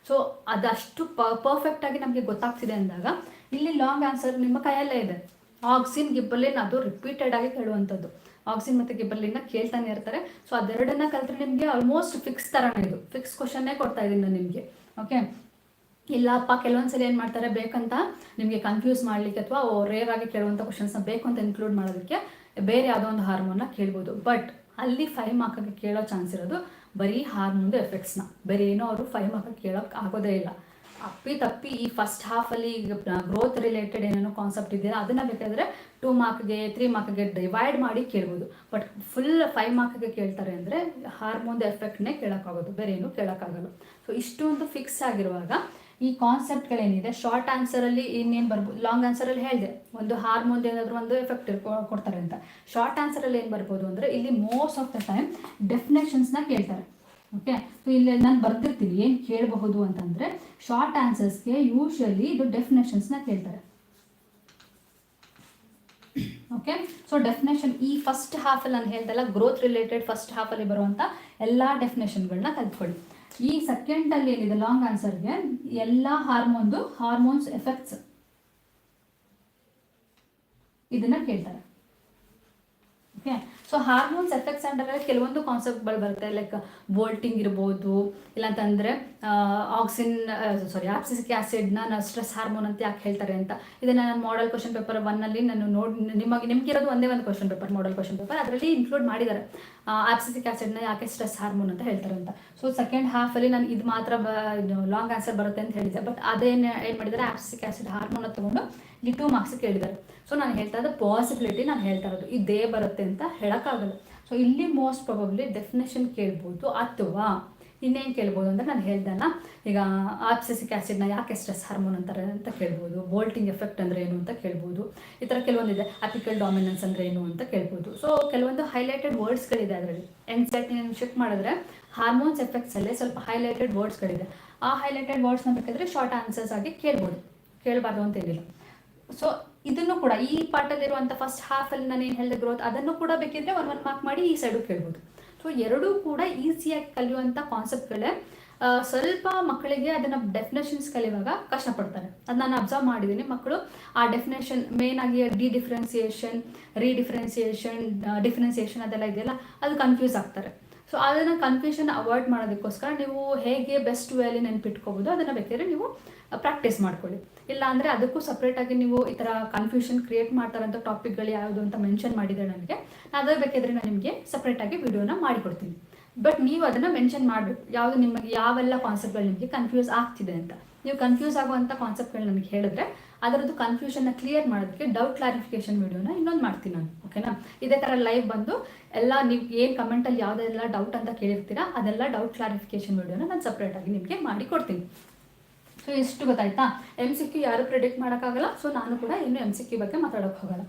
ಸೊ ಅದಷ್ಟು ಪ ಪರ್ಫೆಕ್ಟಾಗಿ ನಮಗೆ ಗೊತ್ತಾಗ್ತಿದೆ ಅಂದಾಗ, ಇಲ್ಲಿ ಲಾಂಗ್ ಆನ್ಸರ್ ನಿಮ್ಮ ಕೈಯಲ್ಲೇ ಇದೆ. ಆಕ್ಸಿನ್ ಗಿಬ್ಬಲಿನ್ ಅದು ರಿಪೀಟೆಡ್ ಆಗಿ ಕೇಳುವಂಥದ್ದು. ಆಕ್ಸಿನ್ ಮತ್ತು ಗಿಬ್ಬಲಿನ್ನ ಕೇಳ್ತಾನೆ ಇರ್ತಾರೆ. ಸೊ ಅದೆರಡನ್ನ ಕಲ್ತ್ರೆ ನಿಮಗೆ ಆಲ್ಮೋಸ್ಟ್ ಫಿಕ್ಸ್ ಥರನೇ ಇದು. ಫಿಕ್ಸ್ ಕ್ವಶನ್ನೇ ಕೊಡ್ತಾ ಇದ್ದೀನಿ ನಾನು ನಿಮಗೆ. ಓಕೆ ಇಲ್ಲಪ್ಪ ಕೆಲವೊಂದ್ಸಲಿ ಏನು ಮಾಡ್ತಾರೆ, ಬೇಕಂತ ನಿಮಗೆ ಕನ್ಫ್ಯೂಸ್ ಮಾಡಲಿಕ್ಕೆ ಅಥವಾ ರೇರ್ ಆಗಿ ಕೇಳುವಂಥ ಕ್ವಶನ್ಸ್ನ ಬೇಕು ಅಂತ ಇನ್ಕ್ಲೂಡ್ ಮಾಡೋದಕ್ಕೆ ಬೇರೆ ಯಾವುದೋ ಒಂದು ಹಾರ್ಮೋನ್ನ ಕೇಳ್ಬೋದು. ಬಟ್ ಅಲ್ಲಿ ಫೈವ್ ಮಾರ್ಕಾಗಿ ಕೇಳೋ ಚಾನ್ಸ್ ಇರೋದು ಬರೀ ಹಾರ್ಮೋನ್ದು ಎಫೆಕ್ಟ್ಸ್ನ ಬೇರೆ ಏನೋ ಅವರು ಫೈವ್ ಮಾರ್ಕಾಗಿ ಕೇಳೋಕೆ ಆಗೋದೇ ಇಲ್ಲ. ಅಪ್ಪಿ ತಪ್ಪಿ ಈ ಫಸ್ಟ್ ಹಾಫಲ್ಲಿ ಗ್ರೋತ್ ರಿಲೇಟೆಡ್ ಏನೇನೋ ಕಾನ್ಸೆಪ್ಟ್ ಇದೆಯಲ್ಲ ಅದನ್ನು ಬೇಕಾದರೆ ಟೂ ಮಾರ್ಕ್ಗೆ ತ್ರೀ ಮಾರ್ಕ್ಗೆ ಡಿವೈಡ್ ಮಾಡಿ ಕೇಳ್ಬೋದು. ಬಟ್ ಫುಲ್ ಫೈವ್ ಮಾರ್ಕ್ಗೆ ಕೇಳ್ತಾರೆ ಅಂದರೆ ಹಾರ್ಮೋನ್ದು ಎಫೆಕ್ಟ್ನೇ ಕೇಳೋಕ್ಕಾಗೋದು. ಬೇರೆ ಏನು ಕೇಳೋಕ್ಕಾಗಲ್ಲ. ಸೊ ಇಷ್ಟೊಂದು ಫಿಕ್ಸ್ ಆಗಿರುವಾಗ ಈ ಕಾನ್ಸೆಪ್ಟ್ಗಳೇನಿದೆ ಶಾರ್ಟ್ ಆನ್ಸರಲ್ಲಿ ಇನ್ನೇನು ಬರ್ಬೋದು ಲಾಂಗ್ ಆನ್ಸರಲ್ಲಿ ಹೇಳಿದೆ, ಒಂದು ಹಾರ್ಮೋನ್ ಏನಾದರೂ ಒಂದು ಎಫೆಕ್ಟ್ ಕೊಡ್ತಾರೆ ಅಂತ. ಶಾರ್ಟ್ ಆನ್ಸರಲ್ಲಿ ಏನು ಬರ್ಬೋದು ಅಂದರೆ, ಇಲ್ಲಿ ಮೋಸ್ಟ್ ಆಫ್ ದ ಟೈಮ್ ಡೆಫಿನೇಷನ್ಸ್ನ ಕೇಳ್ತಾರೆ. ಓಕೆ ಸೊ ಇಲ್ಲಿ ನಾನು ಬರ್ತಿರ್ತೀನಿ ಏನು ಕೇಳಬಹುದು ಅಂತಂದರೆ ಶಾರ್ಟ್ ಆನ್ಸರ್ಸ್ಗೆ ಯೂಶಲಿ ಇದು ಡೆಫಿನೇಷನ್ಸ್ನ ಕೇಳ್ತಾರೆ. ಓಕೆ ಸೊ ಡೆಫಿನೇಷನ್ ಈ ಫಸ್ಟ್ ಹಾಫಲ್ಲಿ ನಾನು ಹೇಳ್ದಲ್ಲ ಗ್ರೋತ್ ರಿಲೇಟೆಡ್ ಫಸ್ಟ್ ಹಾಫಲ್ಲಿ ಬರುವಂಥ ಎಲ್ಲ ಡೆಫಿನೇಷನ್ಗಳನ್ನ ಕಲ್ತ್ಕೊಳ್ಳಿ ಈ ಸೆಕೆಂಡಲ್ಲಿ ಏನಿದೆ ಲಾಂಗ್ ಆನ್ಸರ್ಗೆ ಎಲ್ಲ ಹಾರ್ಮೋನ್ದು ಹಾರ್ಮೋನ್ಸ್ ಎಫೆಕ್ಟ್ಸ್ ಇದನ್ನ ಕೇಳ್ತಾರೆ. ಓಕೆ ಸೊ ಹಾರ್ಮೋನ್ಸ್ ಎಫೆಕ್ಟ್ಸ್ ಅಂದ್ರೆ ಕೆಲವೊಂದು ಕಾನ್ಸೆಪ್ಟ್ಗಳು ಬರುತ್ತೆ ಲೈಕ್ ವೋಲ್ಟಿಂಗ್ ಇರ್ಬೋದು, ಇಲ್ಲಾಂತಂದರೆ ಆಕ್ಸಿನ್ ಸಾರಿ ಆಪ್ಸಿಸಿಕ್ ಆ್ಯಸಿಡ್ನ ಸ್ಟ್ರೆಸ್ ಹಾರ್ಮೋನ್ ಅಂತ ಯಾಕೆ ಹೇಳ್ತಾರೆ ಅಂತ. ಇದನ್ನ ನಾನು ಮಾಡಲ್ ಕ್ವಶನ್ ಪೇಪರ್ ಒನ್ನಲ್ಲಿ ನಾನು ನೋಡಿ, ನಿಮಗೆ ನಿಮ್ಗಿರೋದು ಒಂದೇ ಒಂದು question paper model question paper ಅದರಲ್ಲಿ ಇನ್ಕ್ಲೂಡ್ ಮಾಡಿದ್ದಾರೆ. ಆಪ್ಸಿಸಿಕ್ ಆ್ಯಸಿಡ್ನ ಯಾಕೆ ಸ್ಟ್ರೆಸ್ ಹಾರ್ಮೋನ್ ಅಂತ ಹೇಳ್ತಾರೆ ಅಂತ. ಸೊ ಸೆಕೆಂಡ್ ಹಾಫಲ್ಲಿ ನಾನು ಇದು ಮಾತ್ರ ಲಾಂಗ್ ಆನ್ಸರ್ ಬರುತ್ತೆ ಅಂತ ಹೇಳಿದೆ ಬಟ್ ಅದೇನು, ಏನು ಮಾಡಿದ್ದಾರೆ? ಆಪ್ಸಿಸಿಕ್ ಆಸಿಡ್ ಹಾರ್ಮೋನ್ ತಗೊಂಡು ಇಲ್ಲಿ ಟೂ ಮಾರ್ಕ್ಸ್ ಕೇಳಿದ್ದಾರೆ. ಸೊ ನಾನು ಹೇಳ್ತಾ ಇದ್ದ ಪಾಸಿಬಿಲಿಟಿ ನಾನು ಹೇಳ್ತಾ ಇರೋದು. ಇದೇ ಬರುತ್ತೆ ಅಂತ ಹೇಳೋಕ್ಕಾಗಲ್ಲ. ಸೊ ಇಲ್ಲಿ ಮೋಸ್ಟ್ ಪ್ರಾಬಬ್ಲಿ ಡೆಫಿನೇಷನ್ ಕೇಳ್ಬೋದು ಅಥವಾ ಇನ್ನೇನು ಕೇಳ್ಬೋದು ಅಂದರೆ ನಾನು ಹೇಳ್ದಲ್ಲ ಈಗ ಆಪ್ಸಿಸಿಕ್ ಆ್ಯಸಿಡ್ನ ಯಾಕೆ ಸ್ಟ್ರೆಸ್ ಹಾರ್ಮೋನ್ ಅಂತಾರೆ ಅಂತ ಕೇಳ್ಬೋದು. ಬೋಲ್ಟಿಂಗ್ ಎಫೆಕ್ಟ್ ಅಂದರೆ ಏನು ಅಂತ ಕೇಳ್ಬೋದು. ಈ ಥರ ಕೆಲವೊಂದಿದೆ. ಅಪಿಕಲ್ ಡಾಮಿನೆನ್ಸ್ ಅಂದರೆ ಏನು ಅಂತ ಕೇಳ್ಬೋದು. ಸೊ ಕೆಲವೊಂದು ಹೈಲೈಟೆಡ್ ವರ್ಡ್ಸ್ಗಳಿದೆ ಅದರಲ್ಲಿ. ಎನ್ಸೈಟಿ ನಾನು ಚೆಕ್ ಮಾಡಿದ್ರೆ ಹಾರ್ಮೋನ್ಸ್ ಎಫೆಕ್ಟ್ಸಲ್ಲೇ ಸ್ವಲ್ಪ ಹೈಲೈಟೆಡ್ ವರ್ಡ್ಸ್ಗಳಿದೆ ಆ ಹೈಲೈಟೆಡ್ ವರ್ಡ್ಸ್ನ ಬೇಕಾದರೆ ಶಾರ್ಟ್ ಆನ್ಸರ್ಸ್ ಆಗಿ ಕೇಳ್ಬೋದು. ಕೇಳಬಾರ್ದು ಅಂತ ಏನಿಲ್ಲ. ಸೊ ಇದನ್ನು ಕೂಡ ಈ ಪಾರ್ಟಲ್ಲಿರುವಂಥ ಫಸ್ಟ್ ಹಾಫಲ್ಲಿ ನಾನು ಏನು ಹೇಳಿದೆ ಗ್ರೋತ್ ಅದನ್ನು ಕೂಡ ಬೇಕಿದ್ರೆ ಒನ್ ಒನ್ ಮಾರ್ಕ್ ಮಾಡಿ ಈ ಸೈಡು ಕೇಳ್ಬೋದು. ಸೊ ಎರಡೂ ಕೂಡ ಈಸಿಯಾಗಿ ಕಲಿಯುವಂಥ ಕಾನ್ಸೆಪ್ಟ್ಗಳೇ ಸ್ವಲ್ಪ ಮಕ್ಕಳಿಗೆ ಅದನ್ನು ಡೆಫಿನೇಷನ್ಸ್ ಕಲಿಯುವಾಗ ಕಷ್ಟಪಡ್ತಾರೆ. ಅದು ನಾನು ಅಬ್ಸರ್ವ್ ಮಾಡಿದ್ದೀನಿ ಮಕ್ಕಳು ಆ ಡೆಫಿನೇಷನ್ ಮೇನ್ ಆಗಿ ಡಿ ಡಿಫ್ರೆನ್ಸಿಯೇಷನ್ ರೀಡಿಫ್ರೆನ್ಸಿಯೇಷನ್ ಡಿಫ್ರೆನ್ಸಿಯೇಷನ್ ಅದೆಲ್ಲ ಇದೆಯಲ್ಲ, ಅದು ಕನ್ಫ್ಯೂಸ್ ಆಗ್ತಾರೆ. ಸೊ ಅದನ್ನು ಕನ್ಫ್ಯೂಷನ್ ಅವಾಯ್ಡ್ ಮಾಡೋದಕ್ಕೋಸ್ಕರ ನೀವು ಹೇಗೆ ಬೆಸ್ಟ್ ವೇಲಿ ನೆನ್ಪಿಟ್ಕೋಬೋದು, ಅದನ್ನು ಬೇಕಿದ್ರೆ ನೀವು ಪ್ರಾಕ್ಟೀಸ್ ಮಾಡ್ಕೊಳ್ಳಿ. ಇಲ್ಲ ಅಂದ್ರೆ ಅದಕ್ಕೂ ಸಪ್ರೇಟಾಗಿ ನೀವು ಈ ಥರ ಕನ್ಫ್ಯೂಷನ್ ಕ್ರಿಯೇಟ್ ಮಾಡ್ತಾರಂಥ ಟಾಪಿಕ್ಗಳು ಯಾವುದು ಅಂತ ಮೆನ್ಷನ್ ಮಾಡಿದ್ರೆ ನನಗೆ ಅದೇ ಬೇಕಾದರೆ ನಾನು ನಿಮಗೆ ಸಪ್ರೇಟಾಗಿ ವಿಡಿಯೋನ ಮಾಡಿಕೊಡ್ತೀನಿ. ಬಟ್ ನೀವು ಅದನ್ನು ಮೆನ್ಷನ್ ಮಾಡಬೇಕು ಯಾವುದು ನಿಮಗೆ ಯಾವೆಲ್ಲ ಕಾನ್ಸೆಪ್ಟ್ಗಳು ನಿಮಗೆ ಕನ್ಫ್ಯೂಸ್ ಆಗ್ತಿದೆ ಅಂತ. ನೀವು ಕನ್ಫ್ಯೂಸ್ ಆಗುವಂಥ ಕಾನ್ಸೆಪ್ಟ್ಗಳು ನನಗೆ ಹೇಳಿದ್ರೆ ಅದರದ್ದು ಕನ್ಫ್ಯೂಷನ್ನ ಕ್ಲಿಯರ್ ಮಾಡೋದಕ್ಕೆ ಡೌಟ್ ಕ್ಲಾರಿಫಿಕೇಶನ್ ವಿಡಿಯೋನ ಇನ್ನೊಂದು ಮಾಡ್ತೀನಿ ನಾನು ಓಕೆನಾ ಇದೇ ಥರ ಲೈವ್ ಬಂದು ಎಲ್ಲ ನೀವು ಏನು ಕಮೆಂಟಲ್ಲಿ ಯಾವುದೆಲ್ಲ ಡೌಟ್ ಅಂತ ಕೇಳಿರ್ತೀರಾ ಅದೆಲ್ಲ ಡೌಟ್ ಕ್ಲಾರಿಫಿಕೇಶನ್ ವಿಡಿಯೋನ ನಾನು ಸಪ್ರೇಟಾಗಿ ನಿಮಗೆ ಮಾಡಿ ಕೊಡ್ತೀನಿ ಸೊ ಇಷ್ಟು ಗೊತ್ತಾಯ್ತಾ? ಎಂ ಸಿ ಕ್ಯೂ ಯಾರು ಪ್ರಿಡಿಕ್ಟ್ ಮಾಡೋಕ್ಕಾಗಲ್ಲ? ಸೊ ನಾನು ಕೂಡ ಇನ್ನು ಎಂ ಸಿ ಕ್ಯೂ ಬಗ್ಗೆ ಮಾತಾಡೋಕೆ ಹೋಗಲ್ಲ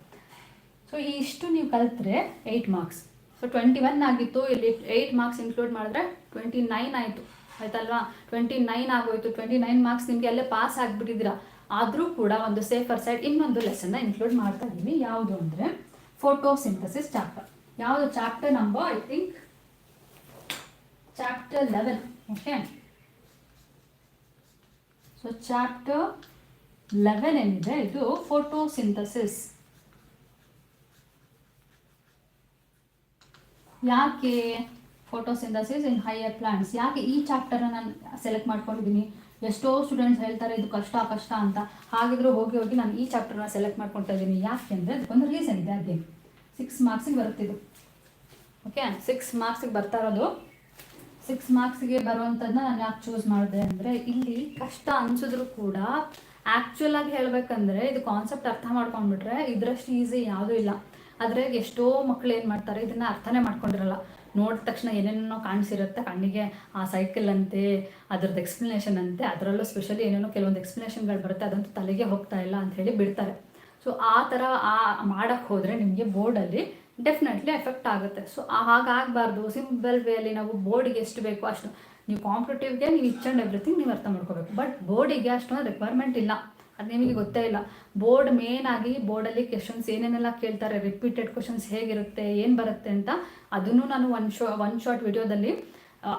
ಸೊ ಈ ಇಷ್ಟು ನೀವು ಕಲಿತ್ರೆ eight marks so twenty one ಆಗಿತ್ತು. ಇಲ್ಲಿ ಏಯ್ಟ್ ಮಾರ್ಕ್ಸ್ ಇನ್ಕ್ಲೂಡ್ ಮಾಡಿದ್ರೆ ಟ್ವೆಂಟಿ ನೈನ್ ಆಯಿತು. ಆಯ್ತಲ್ವಾ? ಟ್ವೆಂಟಿ ನೈನ್ ಆಗೋಯ್ತು. ಟ್ವೆಂಟಿ ನೈನ್ ಮಾರ್ಕ್ಸ್ ನಿಮಗೆ ಅಲ್ಲೇ ಪಾಸ್ ಆಗಿಬಿಟ್ಟಿದ್ದೀರಾ. ಆದರೂ ಕೂಡ ಒಂದು ಸೇಫರ್ ಸೈಡ್ ಇನ್ನೊಂದು ಲೆಸನ್ನ ಇನ್ಕ್ಲೂಡ್ ಮಾಡ್ತಾ ಇದ್ದೀನಿ ಯಾವುದು ಅಂದರೆ ಫೋಟೋ ಸಿಂಥಸಿಸ್ ಚಾಪ್ಟರ್ ಯಾವುದು? Chapter number I think chapter eleven okay so chapter eleven ಏನಿದೆ? ಇದು ಫೋಟೋ ಸಿಂಥಸಿಸ್ ಯಾಕೆ ಫೋಟೋಸಿಂಥಸಿಸ್ ಇನ್ ಹೈಯರ್ ಪ್ಲಾಂಟ್ಸ್ ಯಾಕೆ ಈ ಚಾಪ್ಟರ್ನ ನಾನು ಸೆಲೆಕ್ಟ್ ಮಾಡ್ಕೊಂಡಿದ್ದೀನಿ? ಎಷ್ಟೋ ಸ್ಟೂಡೆಂಟ್ಸ್ ಹೇಳ್ತಾರೆ, ಇದು ಕಷ್ಟ ಕಷ್ಟ ಅಂತ. ಹಾಗಿದ್ರು ಹೋಗಿ ಹೋಗಿ ನಾನು ಈ ಚಾಪ್ಟರ್ನ ಸೆಲೆಕ್ಟ್ ಮಾಡ್ಕೊಳ್ತಾ ಇದ್ದೀನಿ. ಯಾಕೆ ಅಂದರೆ ಒಂದು ರೀಸನ್ ಇದೆ ಅದೇ ಸಿಕ್ಸ್ ಮಾರ್ಕ್ಸಿಗೆ ಬರುತ್ತಿದ್ದು ಓಕೆ ಸಿಕ್ಸ್ ಮಾರ್ಕ್ಸಿಗೆ ಬರ್ತಾ ಇರೋದು ಸಿಕ್ಸ್ ಮಾರ್ಕ್ಸಿಗೆ ಬರುವಂಥದ್ದನ್ನ ನಾನು ಯಾಕೆ ಚೂಸ್ ಮಾಡಿದೆ ಅಂದರೆ ಇಲ್ಲಿ ಕಷ್ಟ ಅನ್ಸಿದ್ರು ಕೂಡ ಆ್ಯಕ್ಚುಲ್ ಆಗಿ ಹೇಳಬೇಕಂದ್ರೆ ಇದು ಕಾನ್ಸೆಪ್ಟ್ ಅರ್ಥ ಮಾಡ್ಕೊಂಡ್ಬಿಟ್ರೆ ಇದರಷ್ಟು ಈಸಿ ಯಾವುದೂ ಇಲ್ಲ. ಆದರೆ ಎಷ್ಟೋ ಮಕ್ಕಳು ಏನು ಮಾಡ್ತಾರೆ, ಇದನ್ನು ಅರ್ಥನೇ ಮಾಡ್ಕೊಂಡಿರಲ್ಲ. ನೋಡಿದ ತಕ್ಷಣ ಏನೇನೋ ಕಾಣಿಸಿರುತ್ತೆ, ಕಣ್ಣಿಗೆ ಆ ಸೈಕಲ್ ಅಂತೆ, ಅದ್ರದ್ದು ಎಕ್ಸ್ಪ್ಲನೇಷನ್ ಅಂತೆ, ಅದರಲ್ಲೂ ಸ್ಪೆಷಲಿ ಏನೇನೋ ಕೆಲವೊಂದು ಎಕ್ಸ್ಪ್ಲನೇಷನ್ಗಳು ಬರುತ್ತೆ, ಅದಂತೂ ತಲೆಗೆ ಹೋಗ್ತಾ ಇಲ್ಲ ಅಂತ ಹೇಳಿ ಬಿಡ್ತಾರೆ. ಸೊ ಆ ಥರ ಆ ಮಾಡೋಕ್ಕೆ ಹೋದರೆ ನಿಮಗೆ ಬೋರ್ಡಲ್ಲಿ ಡೆಫಿನೆಟ್ಲಿ ಎಫೆಕ್ಟ್ ಆಗುತ್ತೆ. ಸೊ ಹಾಗಾಗಬಾರ್ದು. ಸಿಂಪಲ್ ವೇಲಿ ನಾವು ಬೋರ್ಡಿಗೆ ಎಷ್ಟು ಬೇಕು ಅಷ್ಟು. ನೀವು ಕಾಂಪಿಟೇಟಿವ್ಗೆ ನೀವು ಇಚ್ ಆ್ಯಂಡ್ ಎವ್ರಿಥಿಂಗ್ ನೀವು ಅರ್ಥ ಮಾಡ್ಕೋಬೇಕು. ಬಟ್ ಬೋರ್ಡಿಗೆ ಅಷ್ಟೊಂದು ರಿಕ್ವೈರ್ಮೆಂಟ್ ಇಲ್ಲ. ಅದು ನಿಮಗೆ ಗೊತ್ತೇ ಇಲ್ಲ. ಬೋರ್ಡ್ ಮೇನ್ ಆಗಿ ಬೋರ್ಡಲ್ಲಿ ಕ್ವೆಶನ್ಸ್ ಏನೇನೆಲ್ಲ ಕೇಳ್ತಾರೆ ರಿಪೀಟೆಡ್ ಕ್ವೆಶನ್ಸ್ ಹೇಗಿರುತ್ತೆ, ಏನು ಬರುತ್ತೆ ಅಂತ, ಅದನ್ನು ನಾನು ಒನ್ ಶೋ ಒನ್ ಶಾರ್ಟ್ ವಿಡಿಯೋದಲ್ಲಿ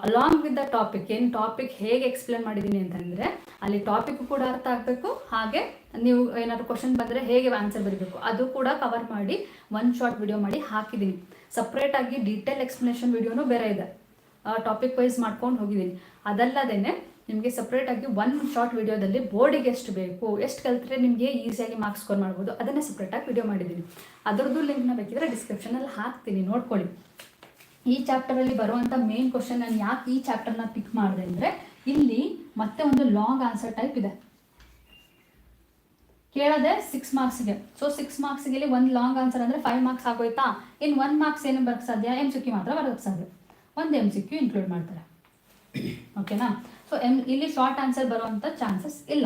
ಅಲಾಂಗ್ ವಿತ್ ದ ಟಾಪಿಕ್ ಏನು ಟಾಪಿಕ್ ಹೇಗೆ ಎಕ್ಸ್ಪ್ಲೇನ್ ಮಾಡಿದ್ದೀನಿ ಅಂತಂದರೆ, ಅಲ್ಲಿ ಟಾಪಿಕ್ ಕೂಡ ಅರ್ಥ ಆಗಬೇಕು, ಹಾಗೆ ನೀವು ಏನಾದರೂ ಕ್ವಶನ್ ಬಂದರೆ ಹೇಗೆ ಆನ್ಸರ್ ಬರೀಬೇಕು, ಅದು ಕೂಡ ಕವರ್ ಮಾಡಿ ಒನ್ ಶಾರ್ಟ್ ವಿಡಿಯೋ ಮಾಡಿ ಹಾಕಿದ್ದೀನಿ ಸಪ್ರೇಟಾಗಿ ಡೀಟೇಲ್ ಎಕ್ಸ್ಪ್ಲನೇಷನ್ ವಿಡಿಯೋನೂ ಬೇರೆ ಇದೆ. ಟಾಪಿಕ್ ವೈಸ್ ಮಾಡ್ಕೊಂಡು ಹೋಗಿದ್ದೀನಿ ಅದಲ್ಲದೇ ನಿಮಗೆ ಸಪ್ರೇಟಾಗಿ ಒನ್ ಶಾರ್ಟ್ ವಿಡಿಯೋದಲ್ಲಿ ಬೋರ್ಡಿಗೆ ಎಷ್ಟು ಬೇಕು, ಎಷ್ಟು ಕಲಿತ್ರೆ ನಿಮಗೆ ಈಸಿಯಾಗಿ ಮಾರ್ಕ್ಸ್ ಸ್ಕೋರ್ ಮಾಡ್ಬೋದು, ಅದನ್ನೇ ಸಪ್ರೇಟಾಗಿ ವಿಡಿಯೋ ಮಾಡಿದ್ದೀನಿ ಅದರದ್ದು ಲಿಂಕ್ನ ಬೇಕಿದ್ರೆ ಡಿಸ್ಕ್ರಿಪ್ಷನಲ್ಲಿ ಹಾಕ್ತೀನಿ, ನೋಡ್ಕೊಳ್ಳಿ. ಈ ಚಾಪ್ಟರಲ್ಲಿ ಬರುವಂಥ ಮೇನ್ ಕ್ವಶನ್ ನಾನು ಯಾಕೆ ಈ ಚಾಪ್ಟರ್ನ ಪಿಕ್ ಮಾಡಿದೆ ಅಂದರೆ, ಇಲ್ಲಿ ಮತ್ತೆ ಒಂದು ಲಾಂಗ್ ಆನ್ಸರ್ ಟೈಪ್ ಇದೆ. ಕೇಳದೆ ಸಿಕ್ಸ್ ಮಾರ್ಕ್ಸ್ಗೆ ಸೊ ಸಿಕ್ಸ್ ಮಾರ್ಕ್ಸ್ಗೆ ಇಲ್ಲಿ ಒಂದು ಲಾಂಗ್ ಆನ್ಸರ್ ಅಂದರೆ ಫೈವ್ ಮಾರ್ಕ್ಸ್ ಆಗೋಯ್ತಾ? ಇನ್ನು ಒನ್ ಮಾರ್ಕ್ಸ್ ಏನು ಬರೋಕ್ಕೆ ಸಾಧ್ಯ? ಎಂ ಸಿ ಮಾತ್ರ ಬರೋಕ್ಕೆ ಸಾಧ್ಯ. ಒಂದು ಎಂ ಸಿ ಇನ್ಕ್ಲೂಡ್ ಮಾಡ್ತಾರೆ. ಓಕೆನಾ ಸೊ ಎಂ ಇಲ್ಲಿ ಶಾರ್ಟ್ ಆನ್ಸರ್ ಬರುವಂಥ ಚಾನ್ಸಸ್ ಇಲ್ಲ.